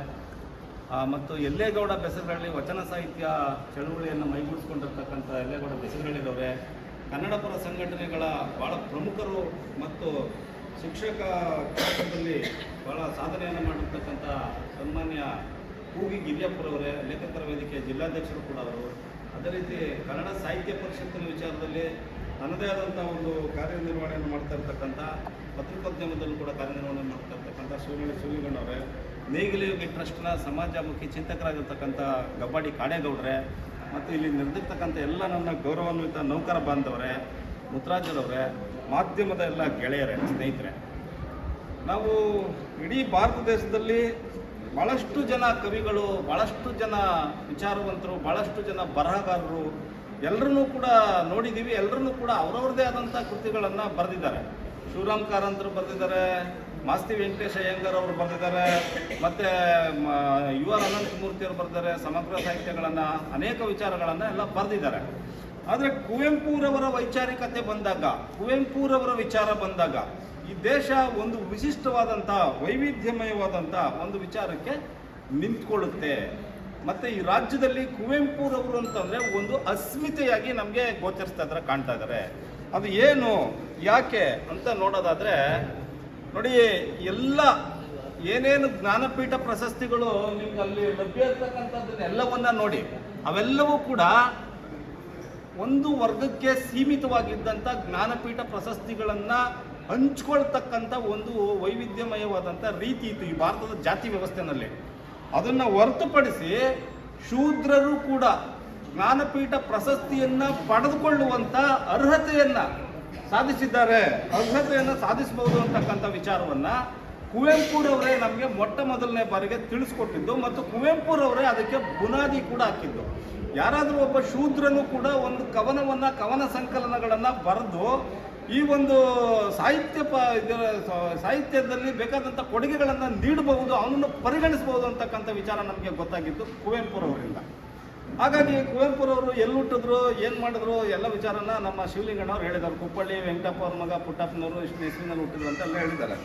ಮತ್ತು ಎಲ್ಲೇಗೌಡ ಬೆಸರಹಳ್ಳಿ ವಚನ ಸಾಹಿತ್ಯ ಚಳುವಳಿಯನ್ನು ಮೈಗೂಡಿಸ್ಕೊಂಡಿರ್ತಕ್ಕಂಥ ಎಲ್ಲೇಗೌಡ ಕನ್ನಡ ಕನ್ನಡಪರ ಸಂಘಟನೆಗಳ ಭಾಳ ಪ್ರಮುಖರು ಮತ್ತು ಶಿಕ್ಷಕ ಕ್ಷೇತ್ರದಲ್ಲಿ ಭಾಳ ಸಾಧನೆಯನ್ನು ಮಾಡಿರ್ತಕ್ಕಂಥ ಸನ್ಮಾನ್ಯ ಕೂಗಿ ಗಿರಿಯಪ್ಪರವರೇ ಲೇಖಕರ ವೇದಿಕೆ ಜಿಲ್ಲಾಧ್ಯಕ್ಷರು ಕೂಡ ಅವರು. ಅದೇ ರೀತಿ ಕನ್ನಡ ಸಾಹಿತ್ಯ ಪರಿಷತ್ತಿನ ವಿಚಾರದಲ್ಲಿ ತನ್ನದೇ ಆದಂಥ ಒಂದು ಕಾರ್ಯನಿರ್ವಹಣೆಯನ್ನು ಮಾಡ್ತಾ ಇರ್ತಕ್ಕಂಥ ಪತ್ರಿಕೋದ್ಯಮದಲ್ಲೂ ಕೂಡ ಕಾರ್ಯನಿರ್ವಹಣೆ ಮಾಡ್ತಾ ಇರ್ತಕ್ಕಂಥ ಸೂರ್ಯ ಸೂರ್ಯಗಣ್ಣವ್ರೆ ನೇಗಿಲಿ ಟ್ರಸ್ಟ್ನ ಸಮಾಜಮುಖಿ ಚಿಂತಕರಾಗಿರ್ತಕ್ಕಂಥ ಗಬ್ಬಾಡಿ ಕಾಡೇಗೌಡ್ರೆ, ಮತ್ತು ಇಲ್ಲಿ ನಿರ್ದಿರ್ತಕ್ಕಂಥ ಎಲ್ಲ ನನ್ನ ಗೌರವಾನ್ವಿತ ನೌಕರ ಬಾಂಧವರೇ ಮುತ್ತರಾಜರವರೇ ಮಾಧ್ಯಮದ ಎಲ್ಲ ಗೆಳೆಯರೇ, ಸ್ನೇಹಿತರೆ. ನಾವು ಇಡೀ ಭಾರತ ದೇಶದಲ್ಲಿ ಭಾಳಷ್ಟು ಜನ ಕವಿಗಳು ಭಾಳಷ್ಟು ಜನ ವಿಚಾರವಂತರು ಭಾಳಷ್ಟು ಜನ ಬರಹಗಾರರು ಎಲ್ಲರನ್ನೂ ಕೂಡ ನೋಡಿದ್ದೀವಿ ಎಲ್ಲರನ್ನೂ ಕೂಡ ಅವ್ರವ್ರದ್ದೇ ಆದಂಥ ಕೃತಿಗಳನ್ನು ಬರೆದಿದ್ದಾರೆ. ಶಿವರಾಮ್ ಕಾರಂತರು ಬರೆದಿದ್ದಾರೆ, ಮಾಸ್ತಿ ವೆಂಕಟೇಶ ಅಯ್ಯಂಗರ್ ಅವರು ಬರೆದಿದ್ದಾರೆ, ಮತ್ತು ಯು ಆರ್ ಅನಂತಮೂರ್ತಿ ಅವರು ಬರೆದಿದ್ದಾರೆ, ಸಮಗ್ರ ಸಾಹಿತ್ಯಗಳನ್ನು, ಅನೇಕ ವಿಚಾರಗಳನ್ನು ಎಲ್ಲ ಬರೆದಿದ್ದಾರೆ. ಆದರೆ ಕುವೆಂಪುರವರ ವೈಚಾರಿಕತೆ ಬಂದಾಗ, ಕುವೆಂಪುರವರ ವಿಚಾರ ಬಂದಾಗ ಈ ದೇಶ ಒಂದು ವಿಶಿಷ್ಟವಾದಂಥ ವೈವಿಧ್ಯಮಯವಾದಂಥ ಒಂದು ವಿಚಾರಕ್ಕೆ ನಿಂತ್ಕೊಳ್ಳುತ್ತೆ. ಮತ್ತು ಈ ರಾಜ್ಯದಲ್ಲಿ ಕುವೆಂಪುರವರು ಅಂತಂದರೆ ಒಂದು ಅಸ್ಮಿತೆಯಾಗಿ ನಮಗೆ ಗೋಚರಿಸ್ತಾ ಇದ್ದಾರೆ, ಕಾಣ್ತಾ ಇದ್ದಾರೆ. ಅದು ಏನು, ಯಾಕೆ ಅಂತ ನೋಡೋದಾದರೆ, ನೋಡಿ, ಎಲ್ಲ ಏನೇನು ಜ್ಞಾನಪೀಠ ಪ್ರಶಸ್ತಿಗಳು ನಿಮ್ಗೆ ಅಲ್ಲಿ ಲಭ್ಯ ಇರ್ತಕ್ಕಂಥದ್ದನ್ನೆಲ್ಲವನ್ನ ನೋಡಿ, ಅವೆಲ್ಲವೂ ಕೂಡ ಒಂದು ವರ್ಗಕ್ಕೆ ಸೀಮಿತವಾಗಿದ್ದಂಥ ಜ್ಞಾನಪೀಠ ಪ್ರಶಸ್ತಿಗಳನ್ನು ಹಂಚ್ಕೊಳ್ತಕ್ಕಂಥ ಒಂದು ವೈವಿಧ್ಯಮಯವಾದಂಥ ರೀತಿ ಇತ್ತು ಈ ಭಾರತದ ಜಾತಿ ವ್ಯವಸ್ಥೆನಲ್ಲಿ. ಅದನ್ನು ಹೊರತುಪಡಿಸಿ ಶೂದ್ರರು ಕೂಡ ಜ್ಞಾನಪೀಠ ಪ್ರಶಸ್ತಿಯನ್ನು ಪಡೆದುಕೊಳ್ಳುವಂಥ ಅರ್ಹತೆಯನ್ನು ಸಾಧಿಸಿದ್ದಾರೆ. ಅರ್ಹತೆಯನ್ನು ಸಾಧಿಸಬಹುದು ಅಂತಕ್ಕಂಥ ವಿಚಾರವನ್ನು ಕುವೆಂಪುರವರೇ ನಮಗೆ ಮೊಟ್ಟ ಮೊದಲನೇ ಬಾರಿಗೆ ತಿಳಿಸ್ಕೊಟ್ಟಿದ್ದು ಮತ್ತು ಕುವೆಂಪುರವರೇ ಅದಕ್ಕೆ ಬುನಾದಿ ಕೂಡ ಹಾಕಿದ್ದು. ಯಾರಾದರೂ ಒಬ್ಬ ಶೂದ್ರನು ಕೂಡ ಒಂದು ಕವನವನ್ನು, ಕವನ ಸಂಕಲನಗಳನ್ನು ಬರೆದು ಈ ಒಂದು ಸಾಹಿತ್ಯ ಪ ಇದರ ಸಾಹಿತ್ಯದಲ್ಲಿ ಬೇಕಾದಂಥ ಕೊಡುಗೆಗಳನ್ನು ನೀಡಬಹುದು, ಅವನನ್ನು ಪರಿಗಣಿಸಬಹುದು ಅಂತಕ್ಕಂಥ ವಿಚಾರ ನಮಗೆ ಗೊತ್ತಾಗಿತ್ತು ಕುವೆಂಪುರವರಿಂದ ಹಾಗಾಗಿ ಕುವೆಂಪುರವರು ಎಲ್ಲಿ ಹುಟ್ಟಿದ್ರು, ಏನು ಮಾಡಿದ್ರು, ಎಲ್ಲ ವಿಚಾರನ ನಮ್ಮ ಶಿವಲಿಂಗಣ್ಣವ್ರು ಹೇಳಿದ್ದಾರೆ ಕುಪ್ಪಳ್ಳಿ ವೆಂಕಟಪ್ಪ ಅವ್ರ ಮಗ ಪುಟ್ಟಪ್ಪನವರು ಇಷ್ಟು ಹೆಸರಿನಲ್ಲಿ ಹುಟ್ಟಿದ್ರು ಅಂತೆಲ್ಲ ಹೇಳಿದ್ದಾರೆ.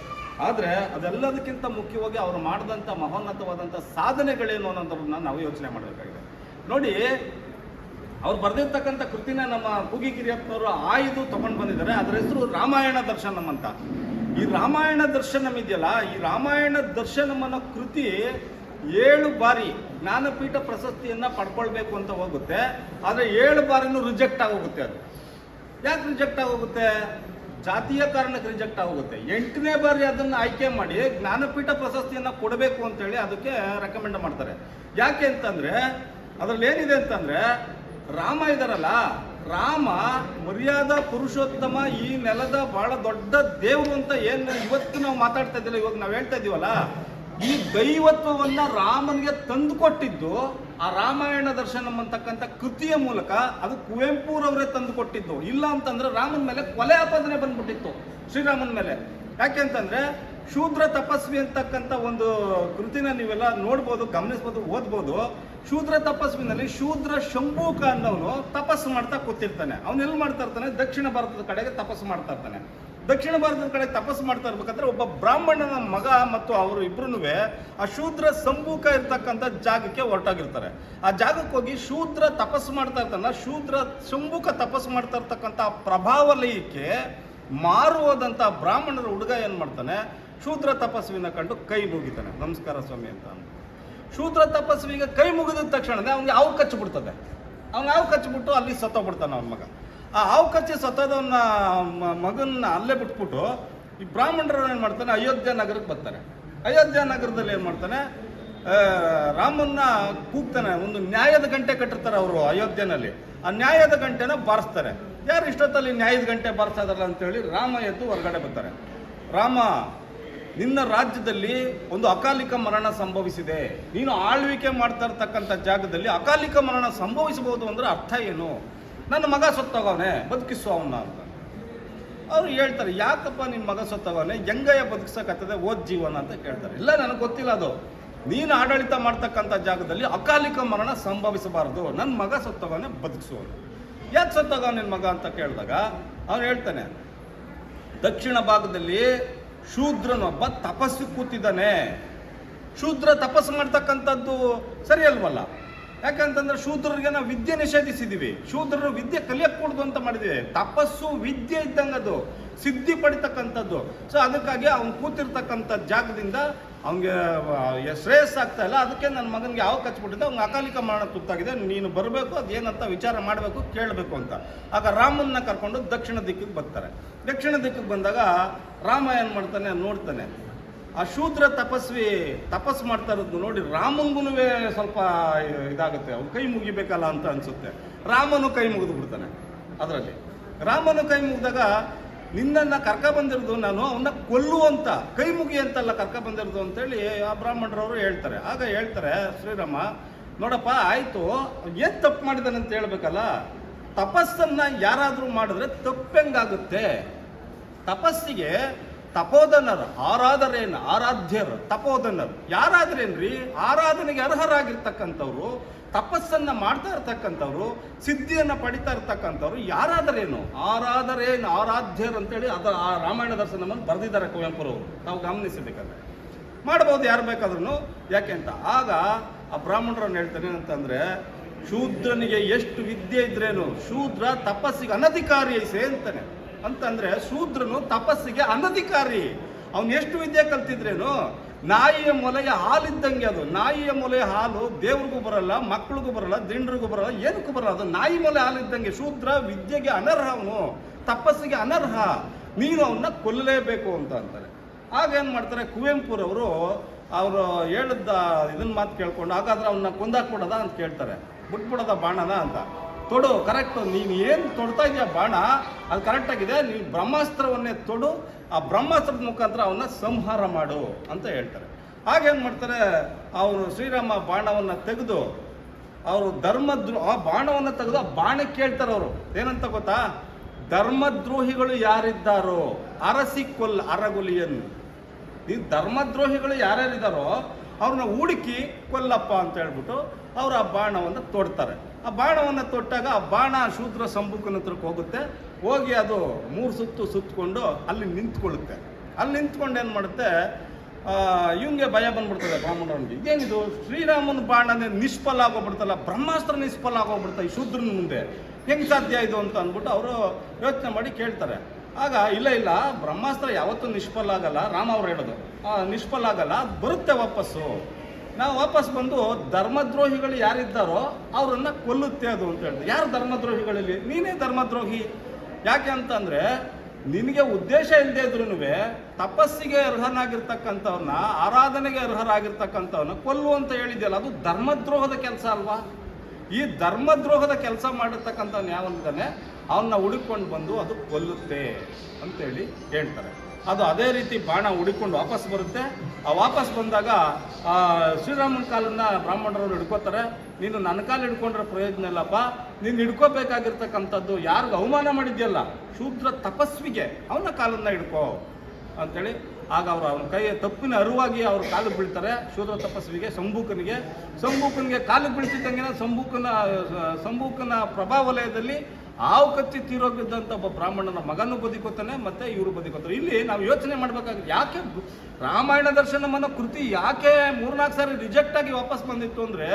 ಆದರೆ ಅದೆಲ್ಲದಕ್ಕಿಂತ ಮುಖ್ಯವಾಗಿ ಅವರು ಮಾಡಿದಂಥ ಮಹೋನ್ನತವಾದಂಥ ಸಾಧನೆಗಳೇನು ಅನ್ನೋದನ್ನ ನಾವು ಯೋಚನೆ ಮಾಡಬೇಕಾಗಿದೆ. ನೋಡಿ ಅವ್ರು ಬರೆದಿರ್ತಕ್ಕಂಥ ಕೃತಿನ ನಮ್ಮ ಕೂಗಿ ಗಿರಿಯಪ್ಪನವರು ಆಯ್ದು ತಗೊಂಡು ಬಂದಿದ್ದಾರೆ. ಅದರ ಹೆಸರು ರಾಮಾಯಣ ದರ್ಶನಂ ಅಂತ. ಈ ರಾಮಾಯಣ ದರ್ಶನಂ ಇದೆಯಲ್ಲ, ಈ ರಾಮಾಯಣ ದರ್ಶನಂ ಅನ್ನೋ ಕೃತಿ ಏಳು ಬಾರಿ ಜ್ಞಾನಪೀಠ ಪ್ರಶಸ್ತಿಯನ್ನ ಪಡ್ಕೊಳ್ಬೇಕು ಅಂತ ಹೋಗುತ್ತೆ. ಆದರೆ ಏಳು ಬಾರಿನೂ ರಿಜೆಕ್ಟ್ ಆಗೋಗುತ್ತೆ ಅದು. ಯಾಕೆ ರಿಜೆಕ್ಟ್ ಆಗೋಗುತ್ತೆ? ಜಾತಿಯ ಕಾರಣಕ್ಕೆ ರಿಜೆಕ್ಟ್ ಆಗೋಗುತ್ತೆ. ಎಂಟನೇ ಬಾರಿ ಅದನ್ನು ಆಯ್ಕೆ ಮಾಡಿ ಜ್ಞಾನಪೀಠ ಪ್ರಶಸ್ತಿಯನ್ನು ಕೊಡಬೇಕು ಅಂತೇಳಿ ಅದಕ್ಕೆ ರೆಕಮೆಂಡ್ ಮಾಡ್ತಾರೆ. ಯಾಕೆ ಅಂತಂದ್ರೆ ಅದ್ರಲ್ಲಿ ಏನಿದೆ ಅಂತಂದ್ರೆ ರಾಮ ಇದಾರಲ್ಲ, ರಾಮ ಮರ್ಯಾದ ಪುರುಷೋತ್ತಮ ಈ ನೆಲದ ಬಹಳ ದೊಡ್ಡ ದೇವರು ಅಂತ ಏನು ಇವತ್ತು ನಾವು ಮಾತಾಡ್ತಾ ಇದ್ದಿಲ್ಲ, ಇವಾಗ ನಾವು ಹೇಳ್ತಾ ಇದೀವಲ್ಲ? ಈ ದೈವತ್ವವನ್ನ ರಾಮನಿಗೆ ತಂದುಕೊಟ್ಟಿದ್ದು ಆ ರಾಮಾಯಣ ದರ್ಶನ ಅಂತಕ್ಕಂಥ ಕೃತಿಯ ಮೂಲಕ ಅದು ಕುವೆಂಪುರವರೇ ತಂದುಕೊಟ್ಟಿದ್ದು. ಇಲ್ಲ ಅಂತಂದ್ರೆ ರಾಮನ ಮೇಲೆ ಕೊಲೆ ಆಪಾದನೆ ಬಂದ್ಬಿಟ್ಟಿತ್ತು ಶ್ರೀರಾಮನ ಮೇಲೆ. ಯಾಕೆ ಅಂತಂದ್ರೆ ಶೂದ್ರ ತಪಸ್ವಿ ಅಂತಕ್ಕಂಥ ಒಂದು ಕೃತಿನ ನೀವೆಲ್ಲ ನೋಡ್ಬೋದು, ಗಮನಿಸ್ಬೋದು, ಓದ್ಬೋದು. ಶೂದ್ರ ತಪಸ್ವಿನಲ್ಲಿ ಶೂದ್ರ ಶಂಭೂಕ ಅನ್ನೋನು ತಪಸ್ಸು ಮಾಡ್ತಾ ಕೂತಿರ್ತಾನೆ. ಅವನು ಎಲ್ಲಿ ಮಾಡ್ತಾ ಇರ್ತಾನೆ? ದಕ್ಷಿಣ ಭಾರತದ ಕಡೆಗೆ ತಪಸ್ಸು ಮಾಡ್ತಾ ಇರ್ತಾನೆ. ದಕ್ಷಿಣ ಭಾರತದ ಕಡೆ ತಪಸ್ಸು ಮಾಡ್ತಾ ಇರ್ಬೇಕಾದ್ರೆ ಒಬ್ಬ ಬ್ರಾಹ್ಮಣನ ಮಗ ಮತ್ತು ಅವರು ಇಬ್ರು ಆ ಶೂದ್ರ ಸಂಭೂಕ ಇರ್ತಕ್ಕಂಥ ಜಾಗಕ್ಕೆ ಹೊರಟಾಗಿರ್ತಾರೆ. ಆ ಜಾಗಕ್ಕೆ ಹೋಗಿ ಶೂದ್ರ ತಪಸ್ಸು ಮಾಡ್ತಾ ಇರ್ತಾನ. ಶೂದ್ರ ಶಂಭೂಕ ತಪಸ್ಸು ಮಾಡ್ತಾ ಇರ್ತಕ್ಕಂಥ ಪ್ರಭಾವಲಯಕ್ಕೆ ಮಾರುವುದಂತ ಬ್ರಾಹ್ಮಣರ ಹುಡುಗ ಏನು ಮಾಡ್ತಾನೆ? ಶೂದ್ರ ತಪಸ್ವಿನ ಕಂಡು ಕೈ ಮುಗಿತಾನೆ. ನಮಸ್ಕಾರ ಸ್ವಾಮಿ ಅಂತ. ಶೂದ್ರ ತಪಸ್ವಿಗೆ ಕೈ ಮುಗಿದ ತಕ್ಷಣನೇ ಅವ್ನಿಗೆ ಹಾವು ಕಚ್ಚಿಬಿಡ್ತದೆ. ಅವ್ನು ಹಾವು ಕಚ್ಚಿಬಿಟ್ಟು ಅಲ್ಲಿ ಸತ್ತೋಗ್ಬಿಡ್ತಾನೆ ಅವನ ಮಗ. ಆ ಹಾವು ಕಚ್ಚಿ ಸತ್ತೋದವನ್ನ ಮಗನ್ನ ಅಲ್ಲೇ ಬಿಟ್ಬಿಟ್ಟು ಈ ಬ್ರಾಹ್ಮಣರು ಏನು ಮಾಡ್ತಾನೆ? ಅಯೋಧ್ಯ ನಗರಕ್ಕೆ ಬರ್ತಾರೆ. ಅಯೋಧ್ಯ ನಗರದಲ್ಲಿ ಏನು ಮಾಡ್ತಾನೆ? ರಾಮನ್ನ ಕೂಗ್ತಾನೆ. ಒಂದು ನ್ಯಾಯದ ಗಂಟೆ ಕಟ್ಟಿರ್ತಾರೆ ಅವರು ಅಯೋಧ್ಯೆನಲ್ಲಿ. ಆ ನ್ಯಾಯದ ಗಂಟೆನ ಬಾರಿಸ್ತಾರೆ. ಯಾರು ಇಷ್ಟೊತ್ತಲ್ಲಿ ನ್ಯಾಯದ ಗಂಟೆ ಬಾರಿಸ್ತಾ ಇದಾರಲ್ಲ ಅಂತೇಳಿ ರಾಮ ಎದ್ದು ಹೊರಗಡೆ ಬರ್ತಾರೆ. ರಾಮ, ನಿನ್ನ ರಾಜ್ಯದಲ್ಲಿ ಒಂದು ಅಕಾಲಿಕ ಮರಣ ಸಂಭವಿಸಿದೆ. ನೀನು ಆಳ್ವಿಕೆ ಮಾಡ್ತಾ ಇರ್ತಕ್ಕಂಥ ಜಾಗದಲ್ಲಿ ಅಕಾಲಿಕ ಮರಣ ಸಂಭವಿಸಬಹುದು ಅಂದ್ರೆ ಅರ್ಥ ಏನು? ನನ್ನ ಮಗ ಸೊತ್ತಗವನೆ, ಬದುಕಿಸು ಅವನ್ನ ಅಂತ. ಅವ್ರು ಹೇಳ್ತಾರೆ, ಯಾಕಪ್ಪ ನಿನ್ನ ಮಗ ಸೊತ್ತಗವನೆ? ಹೆಂಗಯ್ಯ ಬದುಕಿಸಕತ್ತದೆ? ಓದ್ ಜೀವನ ಅಂತ ಕೇಳ್ತಾರೆ. ಇಲ್ಲ, ನನಗೆ ಗೊತ್ತಿಲ್ಲ ಅದು. ನೀನು ಆಡಳಿತ ಮಾಡ್ತಕ್ಕಂಥ ಜಾಗದಲ್ಲಿ ಅಕಾಲಿಕ ಮರಣ ಸಂಭವಿಸಬಾರದು. ನನ್ನ ಮಗ ಸತ್ತೋಗವನೆ ಬದುಕಿಸುವನು ಯಾಕೆ ಸತ್ತಾಗ ನಿನ್ನ ಮಗ ಅಂತ ಕೇಳಿದಾಗ ಅವನು ಹೇಳ್ತಾನೆ, ದಕ್ಷಿಣ ಭಾಗದಲ್ಲಿ ಶೂದ್ರನೊಬ್ಬ ತಪಸ್ಸು ಕೂತಿದ್ದಾನೆ. ಶೂದ್ರ ತಪಸ್ಸು ಮಾಡ್ತಕ್ಕಂಥದ್ದು ಸರಿ ಅಲ್ವಲ್ಲ? ಯಾಕಂತಂದ್ರೆ ಶೂದ್ರರಿಗೆ ನಾವು ವಿದ್ಯೆ ನಿಷೇಧಿಸಿದ್ದೀವಿ ಶೂದ್ರರು ವಿದ್ಯೆ ಕಲಿಯಕ್ಕೆ ಕೊಡುದು ಅಂತ ಮಾಡಿದ್ದೀವಿ ತಪಸ್ಸು ವಿದ್ಯೆ ಇದ್ದಂಗೆ ಅದು ಸಿದ್ಧಿ ಪಡಿತಕ್ಕಂಥದ್ದು. ಸೊ ಅದಕ್ಕಾಗಿ ಅವನು ಕೂತಿರ್ತಕ್ಕಂಥ ಜಾಗದಿಂದ ಅವ್ನಿಗೆ ಶ್ರೇಯಸ್ ಆಗ್ತಾ ಇಲ್ಲ. ಅದಕ್ಕೆ ನನ್ನ ಮಗನಿಗೆ ಯಾವ ಕಚ್ಚಿಬಿಟ್ಟಿದೆ ಅವ್ನಿಗೆ ಅಕಾಲಿಕ ಮರಣ ತುತ್ತಾಗಿದೆ. ನೀನು ಬರಬೇಕು ಅದೇನಂತ ವಿಚಾರ ಮಾಡಬೇಕು, ಕೇಳಬೇಕು ಅಂತ. ಆಗ ರಾಮನ್ನ ಕರ್ಕೊಂಡು ದಕ್ಷಿಣ ದಿಕ್ಕಿಗೆ ಬರ್ತಾರೆ. ದಕ್ಷಿಣ ದಿಕ್ಕಿಗೆ ಬಂದಾಗ ರಾಮ ಏನು ಮಾಡ್ತಾನೆ? ನೋಡ್ತಾನೆ. ಆ ಶೂದ್ರ ತಪಸ್ವಿ, ತಪಸ್ ಮಾಡ್ತಾ ಇರೋದು ನೋಡಿ ರಾಮಂಗೂ ಸ್ವಲ್ಪ ಇದಾಗುತ್ತೆ. ಅವ್ನು ಕೈ ಮುಗಿಬೇಕಲ್ಲ ಅಂತ ಅನಿಸುತ್ತೆ. ರಾಮನು ಕೈ ಮುಗಿದು ಬಿಡ್ತಾನೆ ಅದರಲ್ಲಿ. ರಾಮನು ಕೈ ಮುಗಿದಾಗ ನಿನ್ನನ್ನು ಕರ್ಕ ಬಂದಿರೋದು ನಾನು ಅವನ್ನ ಕೊಲ್ಲುವಂತ ಕೈ ಮುಗಿ ಅಂತಲ್ಲ ಕರ್ಕ ಬಂದಿರೋದು ಅಂತೇಳಿ ಆ ಬ್ರಾಹ್ಮಣರವರು ಹೇಳ್ತಾರೆ. ಆಗ ಹೇಳ್ತಾರೆ, ಶ್ರೀರಾಮ, ನೋಡಪ್ಪ, ಆಯಿತು, ಏನು ತಪ್ಪು ಮಾಡಿದಾನೆ ಅಂತ ಹೇಳ್ಬೇಕಲ್ಲ? ತಪಸ್ಸನ್ನ ಯಾರಾದರೂ ಮಾಡಿದ್ರೆ ತಪ್ಪೆಂಗಾಗುತ್ತೆ. ತಪಸ್ಸಿಗೆ ತಪೋಧನರ್, ಆರಾಧರೇನು, ಆರಾಧ್ಯರು ತಪೋದನರು ಯಾರಾದ್ರೇನ್ರಿ? ಆರಾಧನೆಗೆ ಅರ್ಹರಾಗಿರ್ತಕ್ಕಂಥವ್ರು ತಪಸ್ಸನ್ನ ಮಾಡ್ತಾ ಇರ್ತಕ್ಕಂಥವ್ರು, ಸಿದ್ಧಿಯನ್ನು ಪಡಿತಾ ಇರ್ತಕ್ಕಂಥವ್ರು ಯಾರಾದರೇನು? ಆರಾಧರೇನು ಆರಾಧ್ಯರು ಅಂತೇಳಿ ಅದ ಆ ರಾಮಾಯಣ ದರ್ಶನವನ್ನು ಬರೆದಿದ್ದಾರೆ ಕುವೆಂಪುರವರು. ನಾವು ಗಮನಿಸಬೇಕಾದ್ರೆ. ಮಾಡ್ಬೋದು ಯಾರು ಬೇಕಾದ್ರೂ ಯಾಕೆ ಅಂತ? ಆಗ ಆ ಬ್ರಾಹ್ಮಣರನ್ನು ಹೇಳ್ತಾನೆ ಅಂತಂದ್ರೆ ಶೂದ್ರನಿಗೆ ಎಷ್ಟು ವಿದ್ಯೆ ಇದ್ರೇನು? ಶೂದ್ರ ತಪಸ್ಸಿಗೆ ಅನಧಿಕಾರಿ ಐಸೆ ಅಂತಾನೆ. ಅಂತಂದ್ರೆ ಶೂದ್ರನು ತಪಸ್ಸಿಗೆ ಅನಧಿಕಾರಿ. ಅವನು ಎಷ್ಟು ವಿದ್ಯೆ ಕಲ್ತಿದ್ರೇನು? ನಾಯಿಯ ಮೊಲೆಯ ಹಾಲಿದ್ದಂಗೆ ಅದು. ನಾಯಿಯ ಮೊಲೆಯ ಹಾಲು ದೇವ್ರಿಗೂ ಬರಲ್ಲ, ಮಕ್ಕಳಿಗೂ ಬರಲ್ಲ, ದಿಂಡ್ರಿಗೂ ಬರಲ್ಲ, ಏನಕ್ಕೂ ಬರಲ್ಲ. ಅದು ನಾಯಿ ಮೊಲೆ ಹಾಲಿದ್ದಂಗೆ ಶೂದ್ರ, ವಿದ್ಯೆಗೆ ಅನರ್ಹ ಅವನು, ತಪಸ್ಸಿಗೆ ಅನರ್ಹ. ನೀನು ಅವನ್ನ ಕೊಲ್ಲಲೇಬೇಕು ಅಂತ ಅಂತಾರೆ. ಆಗ ಏನು ಮಾಡ್ತಾರೆ, ಕುವೆಂಪುರವರು ಅವರು ಹೇಳಿದ್ದ ಇದನ್ನ ಮಾತು ಕೇಳ್ಕೊಂಡು, ಹಾಗಾದ್ರೆ ಅವನ್ನ ಕೊಂದಾಕ್ಬಿಡದ ಅಂತ ಕೇಳ್ತಾರೆ. ಬಿಟ್ಬಿಡದ ಬಾಣನ ಅಂತ. ತೊಡು ಕರೆಕ್ಟ್ ನೀನು ಏನು ತೊಡ್ತಾ ಇದೆಯಾ ಬಾಣ, ಅದು ಕರೆಕ್ಟಾಗಿದೆ ನೀನು ಬ್ರಹ್ಮಾಸ್ತ್ರವನ್ನೇ ತೊಡು, ಆ ಬ್ರಹ್ಮಾಸ್ತ್ರದ ಮುಖಾಂತರ ಅವನ್ನ ಸಂಹಾರ ಮಾಡು ಅಂತ ಹೇಳ್ತಾರೆ. ಹಾಗೇನು ಮಾಡ್ತಾರೆ? ಅವರು ಶ್ರೀರಾಮ ಬಾಣವನ್ನು ತೆಗೆದು, ಅವರು ಧರ್ಮದ್ರೋ, ಆ ಬಾಣವನ್ನು ತೆಗೆದು ಆ ಬಾಣಕ್ಕೆ ಕೇಳ್ತಾರೆ ಅವರು. ಏನಂತ ಗೊತ್ತಾ? ಧರ್ಮದ್ರೋಹಿಗಳು ಯಾರಿದ್ದಾರೋ? ಅರಸಿ ಕೊಲ್ ಅರಗುಲಿಯನ್ನು ಈ ಧರ್ಮದ್ರೋಹಿಗಳು ಯಾರ್ಯಾರಿದ್ದಾರೋ, ಅವ್ರನ್ನ ಹುಡುಕಿ ಕೊಲ್ಲಪ್ಪ ಅಂತ ಹೇಳ್ಬಿಟ್ಟು ಅವರು ಆ ಬಾಣವನ್ನು ತೊಡ್ತಾರೆ. ಆ ಬಾಣವನ್ನು ತೊಟ್ಟಾಗ ಆ ಬಾಣ ಶೂದ್ರ ಸಂಬುಕನ ಹತ್ರಕ್ಕೆ ಹೋಗುತ್ತೆ. ಹೋಗಿ ಅದು ಮೂರು ಸುತ್ತು ಸುತ್ತಕೊಂಡು ಅಲ್ಲಿ ನಿಂತ್ಕೊಳ್ಳುತ್ತೆ. ಅಲ್ಲಿ ನಿಂತ್ಕೊಂಡು ಏನು ಮಾಡುತ್ತೆ? ಇವಂಗೆ ಭಯ ಬಂದ್ಬಿಡ್ತದೆ ಬ್ರಾಹ್ಮಣನಿಗೆ ಇದೇನಿದು? ಶ್ರೀರಾಮನ ಬಾಣನೇ ನಿಷ್ಫಲ ಆಗೋಗ್ಬಿಡ್ತಲ್ಲ, ಬ್ರಹ್ಮಾಸ್ತ್ರ ನಿಷ್ಫಲ ಆಗೋಗ್ಬಿಡ್ತಾ ಈ ಶೂದ್ರನ ಮುಂದೆ. ಹೆಂಗೆ ಸಾಧ್ಯ ಇದು ಅಂತ ಅಂದ್ಬಿಟ್ಟು ಅವರು ಯೋಚನೆ ಮಾಡಿ ಕೇಳ್ತಾರೆ. ಆಗ ಇಲ್ಲ ಇಲ್ಲ, ಬ್ರಹ್ಮಾಸ್ತ್ರ ಯಾವತ್ತೂ ನಿಷ್ಫಲ ಆಗಲ್ಲ, ರಾಮ ಅವ್ರು ಹೇಳೋದು. ನಿಷ್ಫಲ ಆಗಲ್ಲ ಬರುತ್ತೆ ವಾಪಸ್ಸು. ನಾವು ವಾಪಸ್ ಬಂದು ಧರ್ಮದ್ರೋಹಿಗಳು ಯಾರಿದ್ದಾರೋ ಅವರನ್ನು ಕೊಲ್ಲುತ್ತೆ ಅದು ಅಂತ ಹೇಳಿದ್ರು ಯಾರು ಧರ್ಮದ್ರೋಹಿಗಳಲ್ಲಿ? ನೀನೇ ಧರ್ಮದ್ರೋಹಿ. ಯಾಕೆ ಅಂತಂದರೆ ನಿನಗೆ ಉದ್ದೇಶ ಇಲ್ಲದೆ ಇದ್ರೂ ತಪಸ್ಸಿಗೆ ಅರ್ಹನಾಗಿರ್ತಕ್ಕಂಥವ್ರನ್ನ, ಆರಾಧನೆಗೆ ಅರ್ಹರಾಗಿರ್ತಕ್ಕಂಥವ್ನ ಕೊಲ್ಲು ಅಂತ ಹೇಳಿದ್ಯಲ್ಲ, ಅದು ಧರ್ಮದ್ರೋಹದ ಕೆಲಸ ಅಲ್ವಾ? ಈ ಧರ್ಮದ್ರೋಹದ ಕೆಲಸ ಮಾಡಿರ್ತಕ್ಕಂಥವ್ನು ಯಾವನಿದ್ದಾನೆ? ಅವನ್ನ ಹುಡುಕೊಂಡು ಬಂದು ಅದು ಕೊಲ್ಲುತ್ತೆ ಅಂತೇಳಿ ಹೇಳ್ತಾರೆ. ಅದು ಅದೇ ರೀತಿ ಬಾಣ ಹುಡುಕೊಂಡು ವಾಪಸ್ ಬರುತ್ತೆ. ಆ ವಾಪಸ್ ಬಂದಾಗ ಶ್ರೀರಾಮನ ಕಾಲನ್ನ ಬ್ರಾಹ್ಮಣರವರು ಹಿಡ್ಕೋತಾರೆ. ನೀನು ನನ್ನ ಕಾಲು ಹಿಡ್ಕೊಂಡ್ರೆ ಪ್ರಯೋಜನ ಇಲ್ಲಪ್ಪ. ನೀನು ಹಿಡ್ಕೋಬೇಕಾಗಿರ್ತಕ್ಕಂಥದ್ದು ಯಾರಿಗೂ ಅವಮಾನ ಮಾಡಿದ್ಯಲ್ಲ, ಶೂದ್ರ ತಪಸ್ವಿಗೆ ಅವನ ಕಾಲನ್ನ ಹಿಡ್ಕೋ ಅಂತೇಳಿ. ಆಗ ಅವರು ಅವನ ಕೈ ತಪ್ಪಿನ ಅರಿವಾಗಿ ಅವ್ರ ಕಾಲು ಬೀಳ್ತಾರೆ. ಶೂದ್ರ ತಪಸ್ವಿಗೆ, ಸಂಭೂಕನಿಗೆ. ಸಂಭೂಕನಿಗೆ ಕಾಲು ಬೀಳ್ತಿದ್ದಂಗೆ ಸಂಭೂಕನ ಸಂಭೂಕನ ಪ್ರಭಾವಲಯದಲ್ಲಿ ಆವು ಕತ್ತಿ ತೀರೋಗಿದ್ದಂಥ ಒಬ್ಬ ಬ್ರಾಹ್ಮಣನ ಮಗನೂ ಬದುಕೋತಾನೆ, ಮತ್ತೆ ಇವರು ಬದುಕೋತಾರೆ. ಇಲ್ಲಿ ನಾವು ಯೋಚನೆ ಮಾಡ್ಬೇಕಾಗಿತ್ತು, ಯಾಕೆ ರಾಮಾಯಣ ರಾಮಾಯಣ ದರ್ಶನಮನ್ನ ಕೃತಿ ಯಾಕೆ ಮೂರ್ನಾಲ್ಕು ಸಾರಿ ರಿಜೆಕ್ಟ್ ಆಗಿ ವಾಪಸ್ ಬಂದಿತ್ತು ಅಂದ್ರೆ,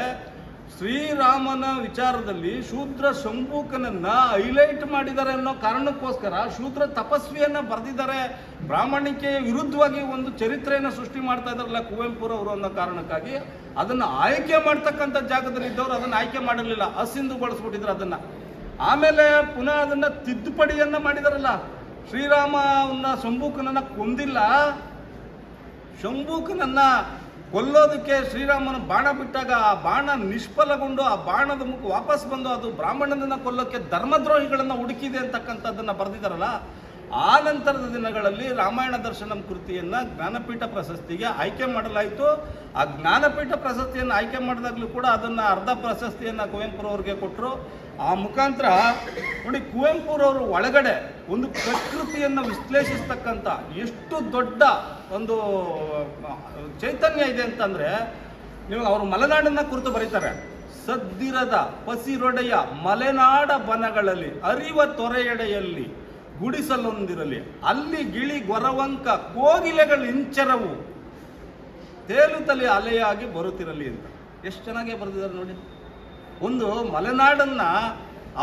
ಶ್ರೀರಾಮನ ವಿಚಾರದಲ್ಲಿ ಶೂದ್ರ ಶಂಭೂಕನನ್ನ ಹೈಲೈಟ್ ಮಾಡಿದ್ದಾರೆ ಅನ್ನೋ ಕಾರಣಕ್ಕೋಸ್ಕರ ಶೂದ್ರ ತಪಸ್ವಿಯನ್ನ ಬರೆದಿದ್ದಾರೆ. ಬ್ರಾಹ್ಮಣಿಕೆ ವಿರುದ್ಧವಾಗಿ ಒಂದು ಚರಿತ್ರೆಯನ್ನು ಸೃಷ್ಟಿ ಮಾಡ್ತಾ ಇದಾರಲ್ಲ ಕುವೆಂಪುರವರು ಅನ್ನೋ ಕಾರಣಕ್ಕಾಗಿ, ಅದನ್ನ ಆಯ್ಕೆ ಮಾಡ್ತಕ್ಕಂಥ ಜಾಗದಲ್ಲಿ ಇದ್ದವರು ಅದನ್ನ ಆಯ್ಕೆ ಮಾಡಿರಲಿಲ್ಲ ಅಸಿಂದು ಬಳಸ್ಬಿಟ್ಟಿದ್ರು ಅದನ್ನ. ಆಮೇಲೆ ಪುನಃ ಅದನ್ನ ತಿದ್ದುಪಡಿಯನ್ನ ಮಾಡಿದಾರಲ್ಲ, ಶ್ರೀರಾಮ ಅವನ್ನ ಶಂಭೂಕನನ್ನ ಕೊಂದಿಲ್ಲ. ಶಂಭೂಕನನ್ನ ಕೊಲ್ಲೋದಕ್ಕೆ ಶ್ರೀರಾಮನ ಬಾಣ ಬಿಟ್ಟಾಗ ಆ ಬಾಣ ನಿಷ್ಫಲಗೊಂಡು ಆ ಬಾಣದ ಮುಖ ವಾಪಸ್ ಬಂದು ಅದು ಬ್ರಾಹ್ಮಣನನ್ನ ಕೊಲ್ಲೋಕ್ಕೆ ಧರ್ಮದ್ರೋಹಿಗಳನ್ನ ಹುಡುಕಿದೆ ಅಂತಕ್ಕಂಥದ್ದನ್ನ ಬರೆದಿದ್ದಾರಲ್ಲ ಆ ನಂತರದ ದಿನಗಳಲ್ಲಿ ರಾಮಾಯಣ ದರ್ಶನಂ ಕೃತಿಯನ್ನ ಜ್ಞಾನಪೀಠ ಪ್ರಶಸ್ತಿಗೆ ಆಯ್ಕೆ ಮಾಡಲಾಯಿತು. ಆ ಜ್ಞಾನಪೀಠ ಪ್ರಶಸ್ತಿಯನ್ನು ಆಯ್ಕೆ ಮಾಡಿದಾಗಲೂ ಕೂಡ ಅದನ್ನ ಅರ್ಧ ಪ್ರಶಸ್ತಿಯನ್ನ ಕುವೆಂಪುರವ್ರಿಗೆ ಕೊಟ್ಟರು ಆ ಮುಖಾಂತರ ನೋಡಿ, ಕುವೆಂಪುರವರು ಒಳಗಡೆ ಒಂದು ಪ್ರಕೃತಿಯನ್ನು ವಿಶ್ಲೇಷಿಸ್ತಕ್ಕಂಥ ಎಷ್ಟು ದೊಡ್ಡ ಒಂದು ಚೈತನ್ಯ ಇದೆ ಅಂತಂದ್ರೆ, ನೀವು ಅವರು ಮಲೆನಾಡನ್ನ ಕುರಿತು ಬರೀತಾರೆ. ಸದ್ದಿರದ ಪಸಿರೊಡೆಯ ಮಲೆನಾಡ ಬನಗಳಲ್ಲಿ, ಅರಿವ ತೊರೆಯಡೆಯಲ್ಲಿ ಗುಡಿಸಲೊಂದಿರಲಿ, ಅಲ್ಲಿ ಗಿಳಿ ಗೊರವಂಕ ಕೋಗಿಲೆಗಳ ಇಂಚರವು ತೇಲುತ್ತಲೇ ಅಲೆಯಾಗಿ ಬರುತ್ತಿರಲಿ ಅಂತ. ಎಷ್ಟು ಚೆನ್ನಾಗಿ ಬರೆದಿದ್ದಾರೆ ನೋಡಿ. ಒಂದು ಮಲೆನಾಡನ್ನ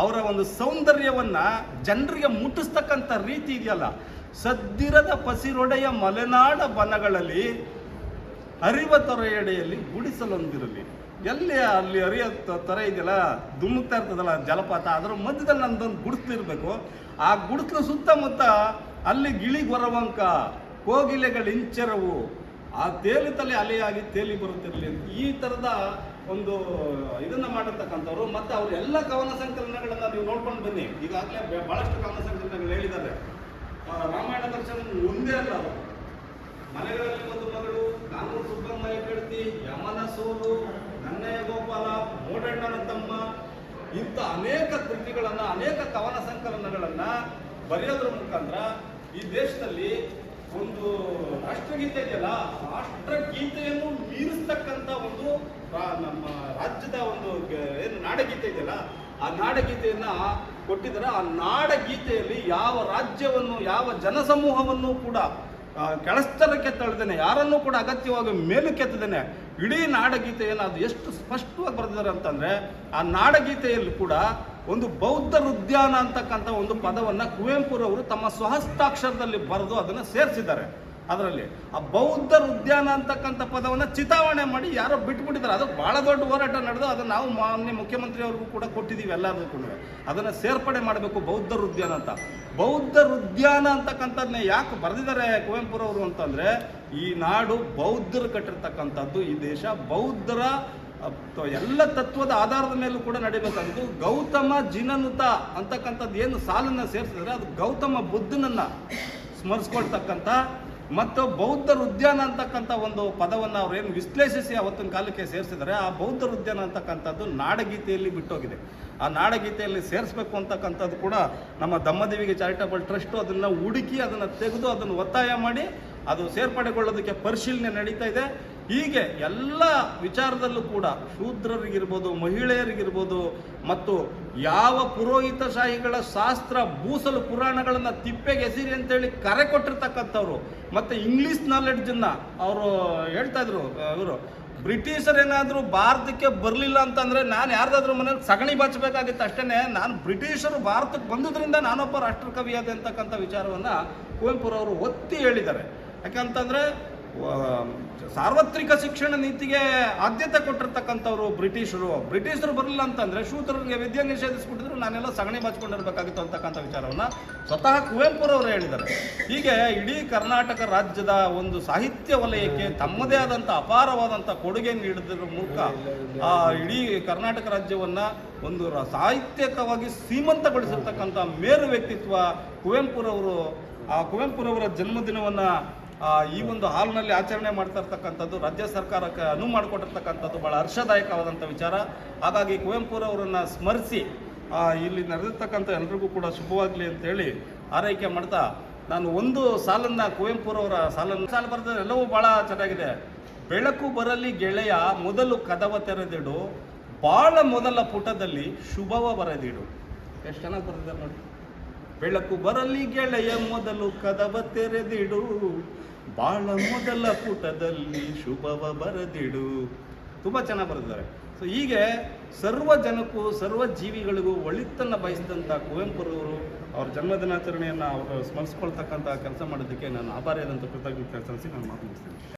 ಅವರ ಒಂದು ಸೌಂದರ್ಯವನ್ನ ಜನರಿಗೆ ಮುಟ್ಟಿಸ್ತಕ್ಕಂಥ ರೀತಿ ಇದೆಯಲ್ಲ. ಸದ್ದಿರದ ಪಸಿರೊಡೆಯ ಮಲೆನಾಡ ಬನಗಳಲ್ಲಿ ಅರಿವ ತೊರೆಯಡೆಯಲ್ಲಿ ಗುಡಿಸಲೊಂದಿರಲಿ. ಎಲ್ಲಿ ಅಲ್ಲಿ ಅರಿಯ ತೊರೆ ಇದೆಯಲ್ಲ ಧುಮುಕ್ತಾ ಇರ್ತದಲ್ಲ ಜಲಪಾತ, ಅದರ ಮಧ್ಯದಲ್ಲಿ ನಂದೊಂದು ಗುಡಿಸ್ಲಿರ್ಬೇಕು ಆ ಗುಡಿಸ್ಲು ಸುತ್ತಮುತ್ತ ಅಲ್ಲಿ ಗಿಳಿ ಗೊರವಂಕ, ಕೋಗಿಲೆಗಳ ಇಂಚರವು, ಆ ತಲೆ ಅಲೆಯಾಗಿ ತೇಲಿ ಬರುತ್ತಿರಲಿ ಈ ಥರದ ಒಂದು ಇದನ್ನ ಮಾಡಿರ್ತಕ್ಕಂಥವ್ರು ಮತ್ತೆ ಅವ್ರ ಎಲ್ಲ ಕವನ ಸಂಕಲನಗಳನ್ನ ನೀವು ನೋಡ್ಕೊಂಡು ಬನ್ನಿ. ಈಗಾಗಲೇ ಬಹಳಷ್ಟು ಕವನ ಸಂಕಲನಗಳು ಹೇಳಿದ್ದಾರೆ. ರಾಮಾಯಣ ದರ್ಶನ ಮುಂದೆ ಅಲ್ಲ ಅವರು ಮನೆಗಳಲ್ಲಿ ಒಂದು ಮಗಳು ಕಾನೂರು ಸುಬ್ಬಮ್ಮಯ್ಯ ಕಡ್ತಿ ಯಮನ ಸೂರು ನನ್ನಯ್ಯ ಗೋಪಾಲ, ಮೋಡಣ್ಣನ ತಮ್ಮ, ಇಂಥ ಅನೇಕ ಕೃತಿಗಳನ್ನ, ಅನೇಕ ಕವನ ಸಂಕಲನಗಳನ್ನ ಬರೆಯೋದ್ರ ಮುಖಾಂತರ ಈ ದೇಶದಲ್ಲಿ ರಾಷ್ಟ್ರಗೀತೆ ಇದೆಯಲ್ಲ ರಾಷ್ಟ್ರಗೀತೆಯನ್ನು ಮೀರಿಸ್ತಕ್ಕಂಥ ಒಂದು ನಮ್ಮ ರಾಜ್ಯದ ಒಂದು ಏನು ನಾಡಗೀತೆ ಇದೆಯಲ್ಲ, ಆ ನಾಡಗೀತೆಯನ್ನ ಕೊಟ್ಟಿದ್ದಾರೆ. ಆ ನಾಡಗೀತೆಯಲ್ಲಿ ಯಾವ ರಾಜ್ಯವನ್ನು, ಯಾವ ಜನಸಮೂಹವನ್ನು ಕೂಡ ಕೆಳಸ್ತರಕ್ಕೆ ತಳ್ದೇನೆ ಯಾರನ್ನೂ ಕೂಡ ಅಗತ್ಯವಾಗಿ ಮೇಲಕ್ಕೆತ್ತದೇನೆ ಇಡೀ ನಾಡಗೀತೆಯನ್ನು ಅದು ಎಷ್ಟು ಸ್ಪಷ್ಟವಾಗಿ ಬರೆದಿದ್ದಾರೆ ಅಂತಂದ್ರೆ, ಆ ನಾಡಗೀತೆಯಲ್ಲಿ ಕೂಡ ಒಂದು ಬೌದ್ಧ ಉದ್ಯಾನ ಅಂತಕ್ಕಂಥ ಒಂದು ಪದವನ್ನು ಕುವೆಂಪುರವರು ತಮ್ಮ ಸ್ವಹಸ್ತಾಕ್ಷರದಲ್ಲಿ ಬರೆದು ಅದನ್ನು ಸೇರಿಸಿದ್ದಾರೆ. ಅದರಲ್ಲಿ ಆ ಬೌದ್ಧರ ಉದ್ಯಾನ ಅಂತಕ್ಕಂಥ ಪದವನ್ನು ಚಿತಾವಣೆ ಮಾಡಿ ಯಾರೋ ಬಿಟ್ಬಿಟ್ಟಿದ್ದಾರೆ. ಅದು ಬಹಳ ದೊಡ್ಡ ಹೋರಾಟ ನಡೆದು ಅದನ್ನು ನಾವು ಮಾನ್ಯ ಮುಖ್ಯಮಂತ್ರಿ ಅವ್ರಿಗೂ ಕೂಡ ಕೊಟ್ಟಿದ್ದೀವಿ ಎಲ್ಲರಿಗೂ ಕೂಡ ಅದನ್ನು ಸೇರ್ಪಡೆ ಮಾಡಬೇಕು ಬೌದ್ಧರ ಉದ್ಯಾನ ಅಂತ. ಬೌದ್ಧರ ಉದ್ಯಾನ ಅಂತಕ್ಕಂಥದ್ದನ್ನೇ ಯಾಕೆ ಬರೆದಿದ್ದಾರೆ ಕುವೆಂಪುರವರು ಅಂತಂದ್ರೆ, ಈ ನಾಡು ಬೌದ್ಧರು ಕಟ್ಟಿರ್ತಕ್ಕಂಥದ್ದು, ಈ ದೇಶ ಬೌದ್ಧರ ಎಲ್ಲ ತತ್ವದ ಆಧಾರದ ಮೇಲೂ ಕೂಡ ನಡಿಬೇಕಾಗಿದ್ದು, ಗೌತಮ ಜಿನನುತ ಅಂತಕ್ಕಂಥದ್ದು ಏನು ಸಾಲನ್ನ ಸೇರಿಸಿದ್ರೆ ಅದು ಗೌತಮ ಬುದ್ಧನನ್ನ ಸ್ಮರಿಸ್ಕೊಳ್ತಕ್ಕಂಥ ಮತ್ತು ಬೌದ್ಧರ ಉದ್ಯಾನ ಅಂತಕ್ಕಂಥ ಒಂದು ಪದವನ್ನು ಏನು ವಿಶ್ಲೇಷಿಸಿ ಅವತ್ತಿನ ಕಾಲಕ್ಕೆ ಸೇರಿಸಿದರೆ ಆ ಬೌದ್ಧರ ಉದ್ಯಾನ ಅಂತಕ್ಕಂಥದ್ದು ನಾಡಗೀತೆಯಲ್ಲಿ ಬಿಟ್ಟೋಗಿದೆ. ಆ ನಾಡಗೀತೆಯಲ್ಲಿ ಸೇರಿಸ್ಬೇಕು ಅಂತಕ್ಕಂಥದ್ದು ಕೂಡ ನಮ್ಮ ದಮ್ಮದೇವಿಗೆ ಚಾರಿಟಬಲ್ ಟ್ರಸ್ಟು ಅದನ್ನು ಹುಡುಕಿ ಅದನ್ನು ತೆಗೆದು ಅದನ್ನು ಒತ್ತಾಯ ಮಾಡಿ ಅದು ಸೇರ್ಪಡೆಗೊಳ್ಳೋದಕ್ಕೆ ಪರಿಶೀಲನೆ ನಡೀತಾ ಇದೆ. ಹೀಗೆ ಎಲ್ಲ ವಿಚಾರದಲ್ಲೂ ಕೂಡ ಶೂದ್ರರಿಗಿರ್ಬೋದು, ಮಹಿಳೆಯರಿಗಿರ್ಬೋದು ಮತ್ತು ಯಾವ ಪುರೋಹಿತಶಾಹಿಗಳ ಶಾಸ್ತ್ರ ಬೂಸಲು ಪುರಾಣಗಳನ್ನು ತಿಪ್ಪೆಗೆ ಎಸಿರಿ ಅಂತೇಳಿ ಕರೆ ಕೊಟ್ಟಿರ್ತಕ್ಕಂಥವ್ರು. ಮತ್ತು ಇಂಗ್ಲೀಷ್ ನಾಲೆಡ್ಜನ್ನು ಅವರು ಹೇಳ್ತಾ ಇದ್ರು, ಇವರು. ಬ್ರಿಟಿಷರೇನಾದರೂ ಭಾರತಕ್ಕೆ ಬರಲಿಲ್ಲ ಅಂತಂದರೆ ನಾನು ಯಾರ್ದಾದ್ರೂ ಮನೇಲಿ ಸಗಣಿ ಬಚ್ಚಬೇಕಾಗಿತ್ತು ಅಷ್ಟೇ ನಾನು ಬ್ರಿಟಿಷರು ಭಾರತಕ್ಕೆ ಬಂದುದರಿಂದ ನಾನೊಬ್ಬ ರಾಷ್ಟ್ರಕವಿ ಆದೆ ಅಂತಕ್ಕಂಥ ವಿಚಾರವನ್ನು ಕುವೆಂಪುರವರು ಒತ್ತಿ ಹೇಳಿದ್ದಾರೆ. ಯಾಕಂತಂದ್ರೆ ಸಾರ್ವತ್ರಿಕ ಶಿಕ್ಷಣ ನೀತಿಗೆ ಆದ್ಯತೆ ಕೊಟ್ಟಿರ್ತಕ್ಕಂಥವ್ರು ಬ್ರಿಟಿಷರು. ಬ್ರಿಟಿಷರು ಬರಲಿಲ್ಲ ಅಂತಂದ್ರೆ ಶೂದ್ರರಿಗೆ ವಿದ್ಯೆ ನಿಷೇಧಿಸ್ಬಿಟ್ಟಿದ್ರು, ನಾನೆಲ್ಲ ಸಗಣಿ ಬಚ್ಕೊಂಡಿರ್ಬೇಕಾಗಿತ್ತು ಅಂತಕ್ಕಂಥ ವಿಚಾರವನ್ನ ಸ್ವತಃ ಕುವೆಂಪುರವರು ಹೇಳಿದ್ದಾರೆ. ಹೀಗೆ ಇಡೀ ಕರ್ನಾಟಕ ರಾಜ್ಯದ ಒಂದು ಸಾಹಿತ್ಯ ವಲಯಕ್ಕೆ ತಮ್ಮದೇ ಆದಂಥ ಅಪಾರವಾದಂಥ ಕೊಡುಗೆ ನೀಡಿದ್ರ ಮೂಲಕ ಆ ಇಡೀ ಕರ್ನಾಟಕ ರಾಜ್ಯವನ್ನ ಒಂದು ಸಾಹಿತ್ಯಕವಾಗಿ ಶ್ರೀಮಂತಗೊಳಿಸಿರ್ತಕ್ಕಂಥ ಮೇರು ವ್ಯಕ್ತಿತ್ವ ಕುವೆಂಪುರವರು, ಆ ಕುವೆಂಪುರವರ ಜನ್ಮದಿನವನ್ನ ಈ ಒಂದು ಹಾಲ್ನಲ್ಲಿ ಆಚರಣೆ ಮಾಡ್ತಾ ಇರ್ತಕ್ಕಂಥದ್ದು ರಾಜ್ಯ ಸರ್ಕಾರಕ್ಕೆ ಅನುವು ಮಾಡಿಕೊಟ್ಟಿರ್ತಕ್ಕಂಥದ್ದು ಬಹಳ ಹರ್ಷದಾಯಕವಾದಂಥ ವಿಚಾರ. ಹಾಗಾಗಿ ಕುವೆಂಪುರವರನ್ನ ಸ್ಮರಿಸಿ ಇಲ್ಲಿ ನಡೆದಿರ್ತಕ್ಕಂಥ ಎಲ್ರಿಗೂ ಕೂಡ ಶುಭವಾಗಲಿ ಅಂತೇಳಿ ಆರೈಕೆ ಮಾಡ್ತಾ, ನಾನು ಒಂದು ಸಾಲನ್ನ ಕುವೆಂಪುರವರ ಸಾಲನ್ನು, ಸಾಲ ಬರೆದ್ರೆ ಎಲ್ಲವೂ ಬಹಳ ಚೆನ್ನಾಗಿದೆ. ಬೆಳಕು ಬರಲಿ ಗೆಳೆಯ, ಮೊದಲು ಕದವ ತೆರೆದಿಡು, ಬಾಳ ಮೊದಲ ಪುಟದಲ್ಲಿ ಶುಭವ ಬರೆದಿಡು. ಎಷ್ಟು ಚೆನ್ನಾಗಿ ಬರ್ತದೆ ನೋಡಿ. ಬೆಳಕು ಬರಲಿ ಗೆಳೆಯ, ಮೊದಲು ಕದವ ತೆರೆದಿಡು. ಬಾಳ ಮೊದಲ ಪುಟದಲ್ಲಿ ಶುಭವ ಬರೆದಿಡು. ತುಂಬ ಚೆನ್ನಾಗಿ ಬರೆದಿದ್ದಾರೆ. ಸೊ ಹೀಗೆ ಸರ್ವ ಜನಕ್ಕೂ, ಸರ್ವ ಜೀವಿಗಳಿಗೂ ಒಳಿತನ್ನು ಬಯಸಿದಂಥ ಕುವೆಂಪುರವರು ಅವ್ರ ಜನ್ಮದಿನಾಚರಣೆಯನ್ನು ಅವರು ಸ್ಮರಿಸ್ಕೊಳ್ತಕ್ಕಂಥ ಕೆಲಸ ಮಾಡೋದಕ್ಕೆ ನಾನು ಆಭಾರಿಯಾದಂಥ ಕೃತಜ್ಞತೆ ಸಲ್ಲಿಸಿ ನಾನು ಮಾತು ಮುಗಿಸ್ತೀನಿ.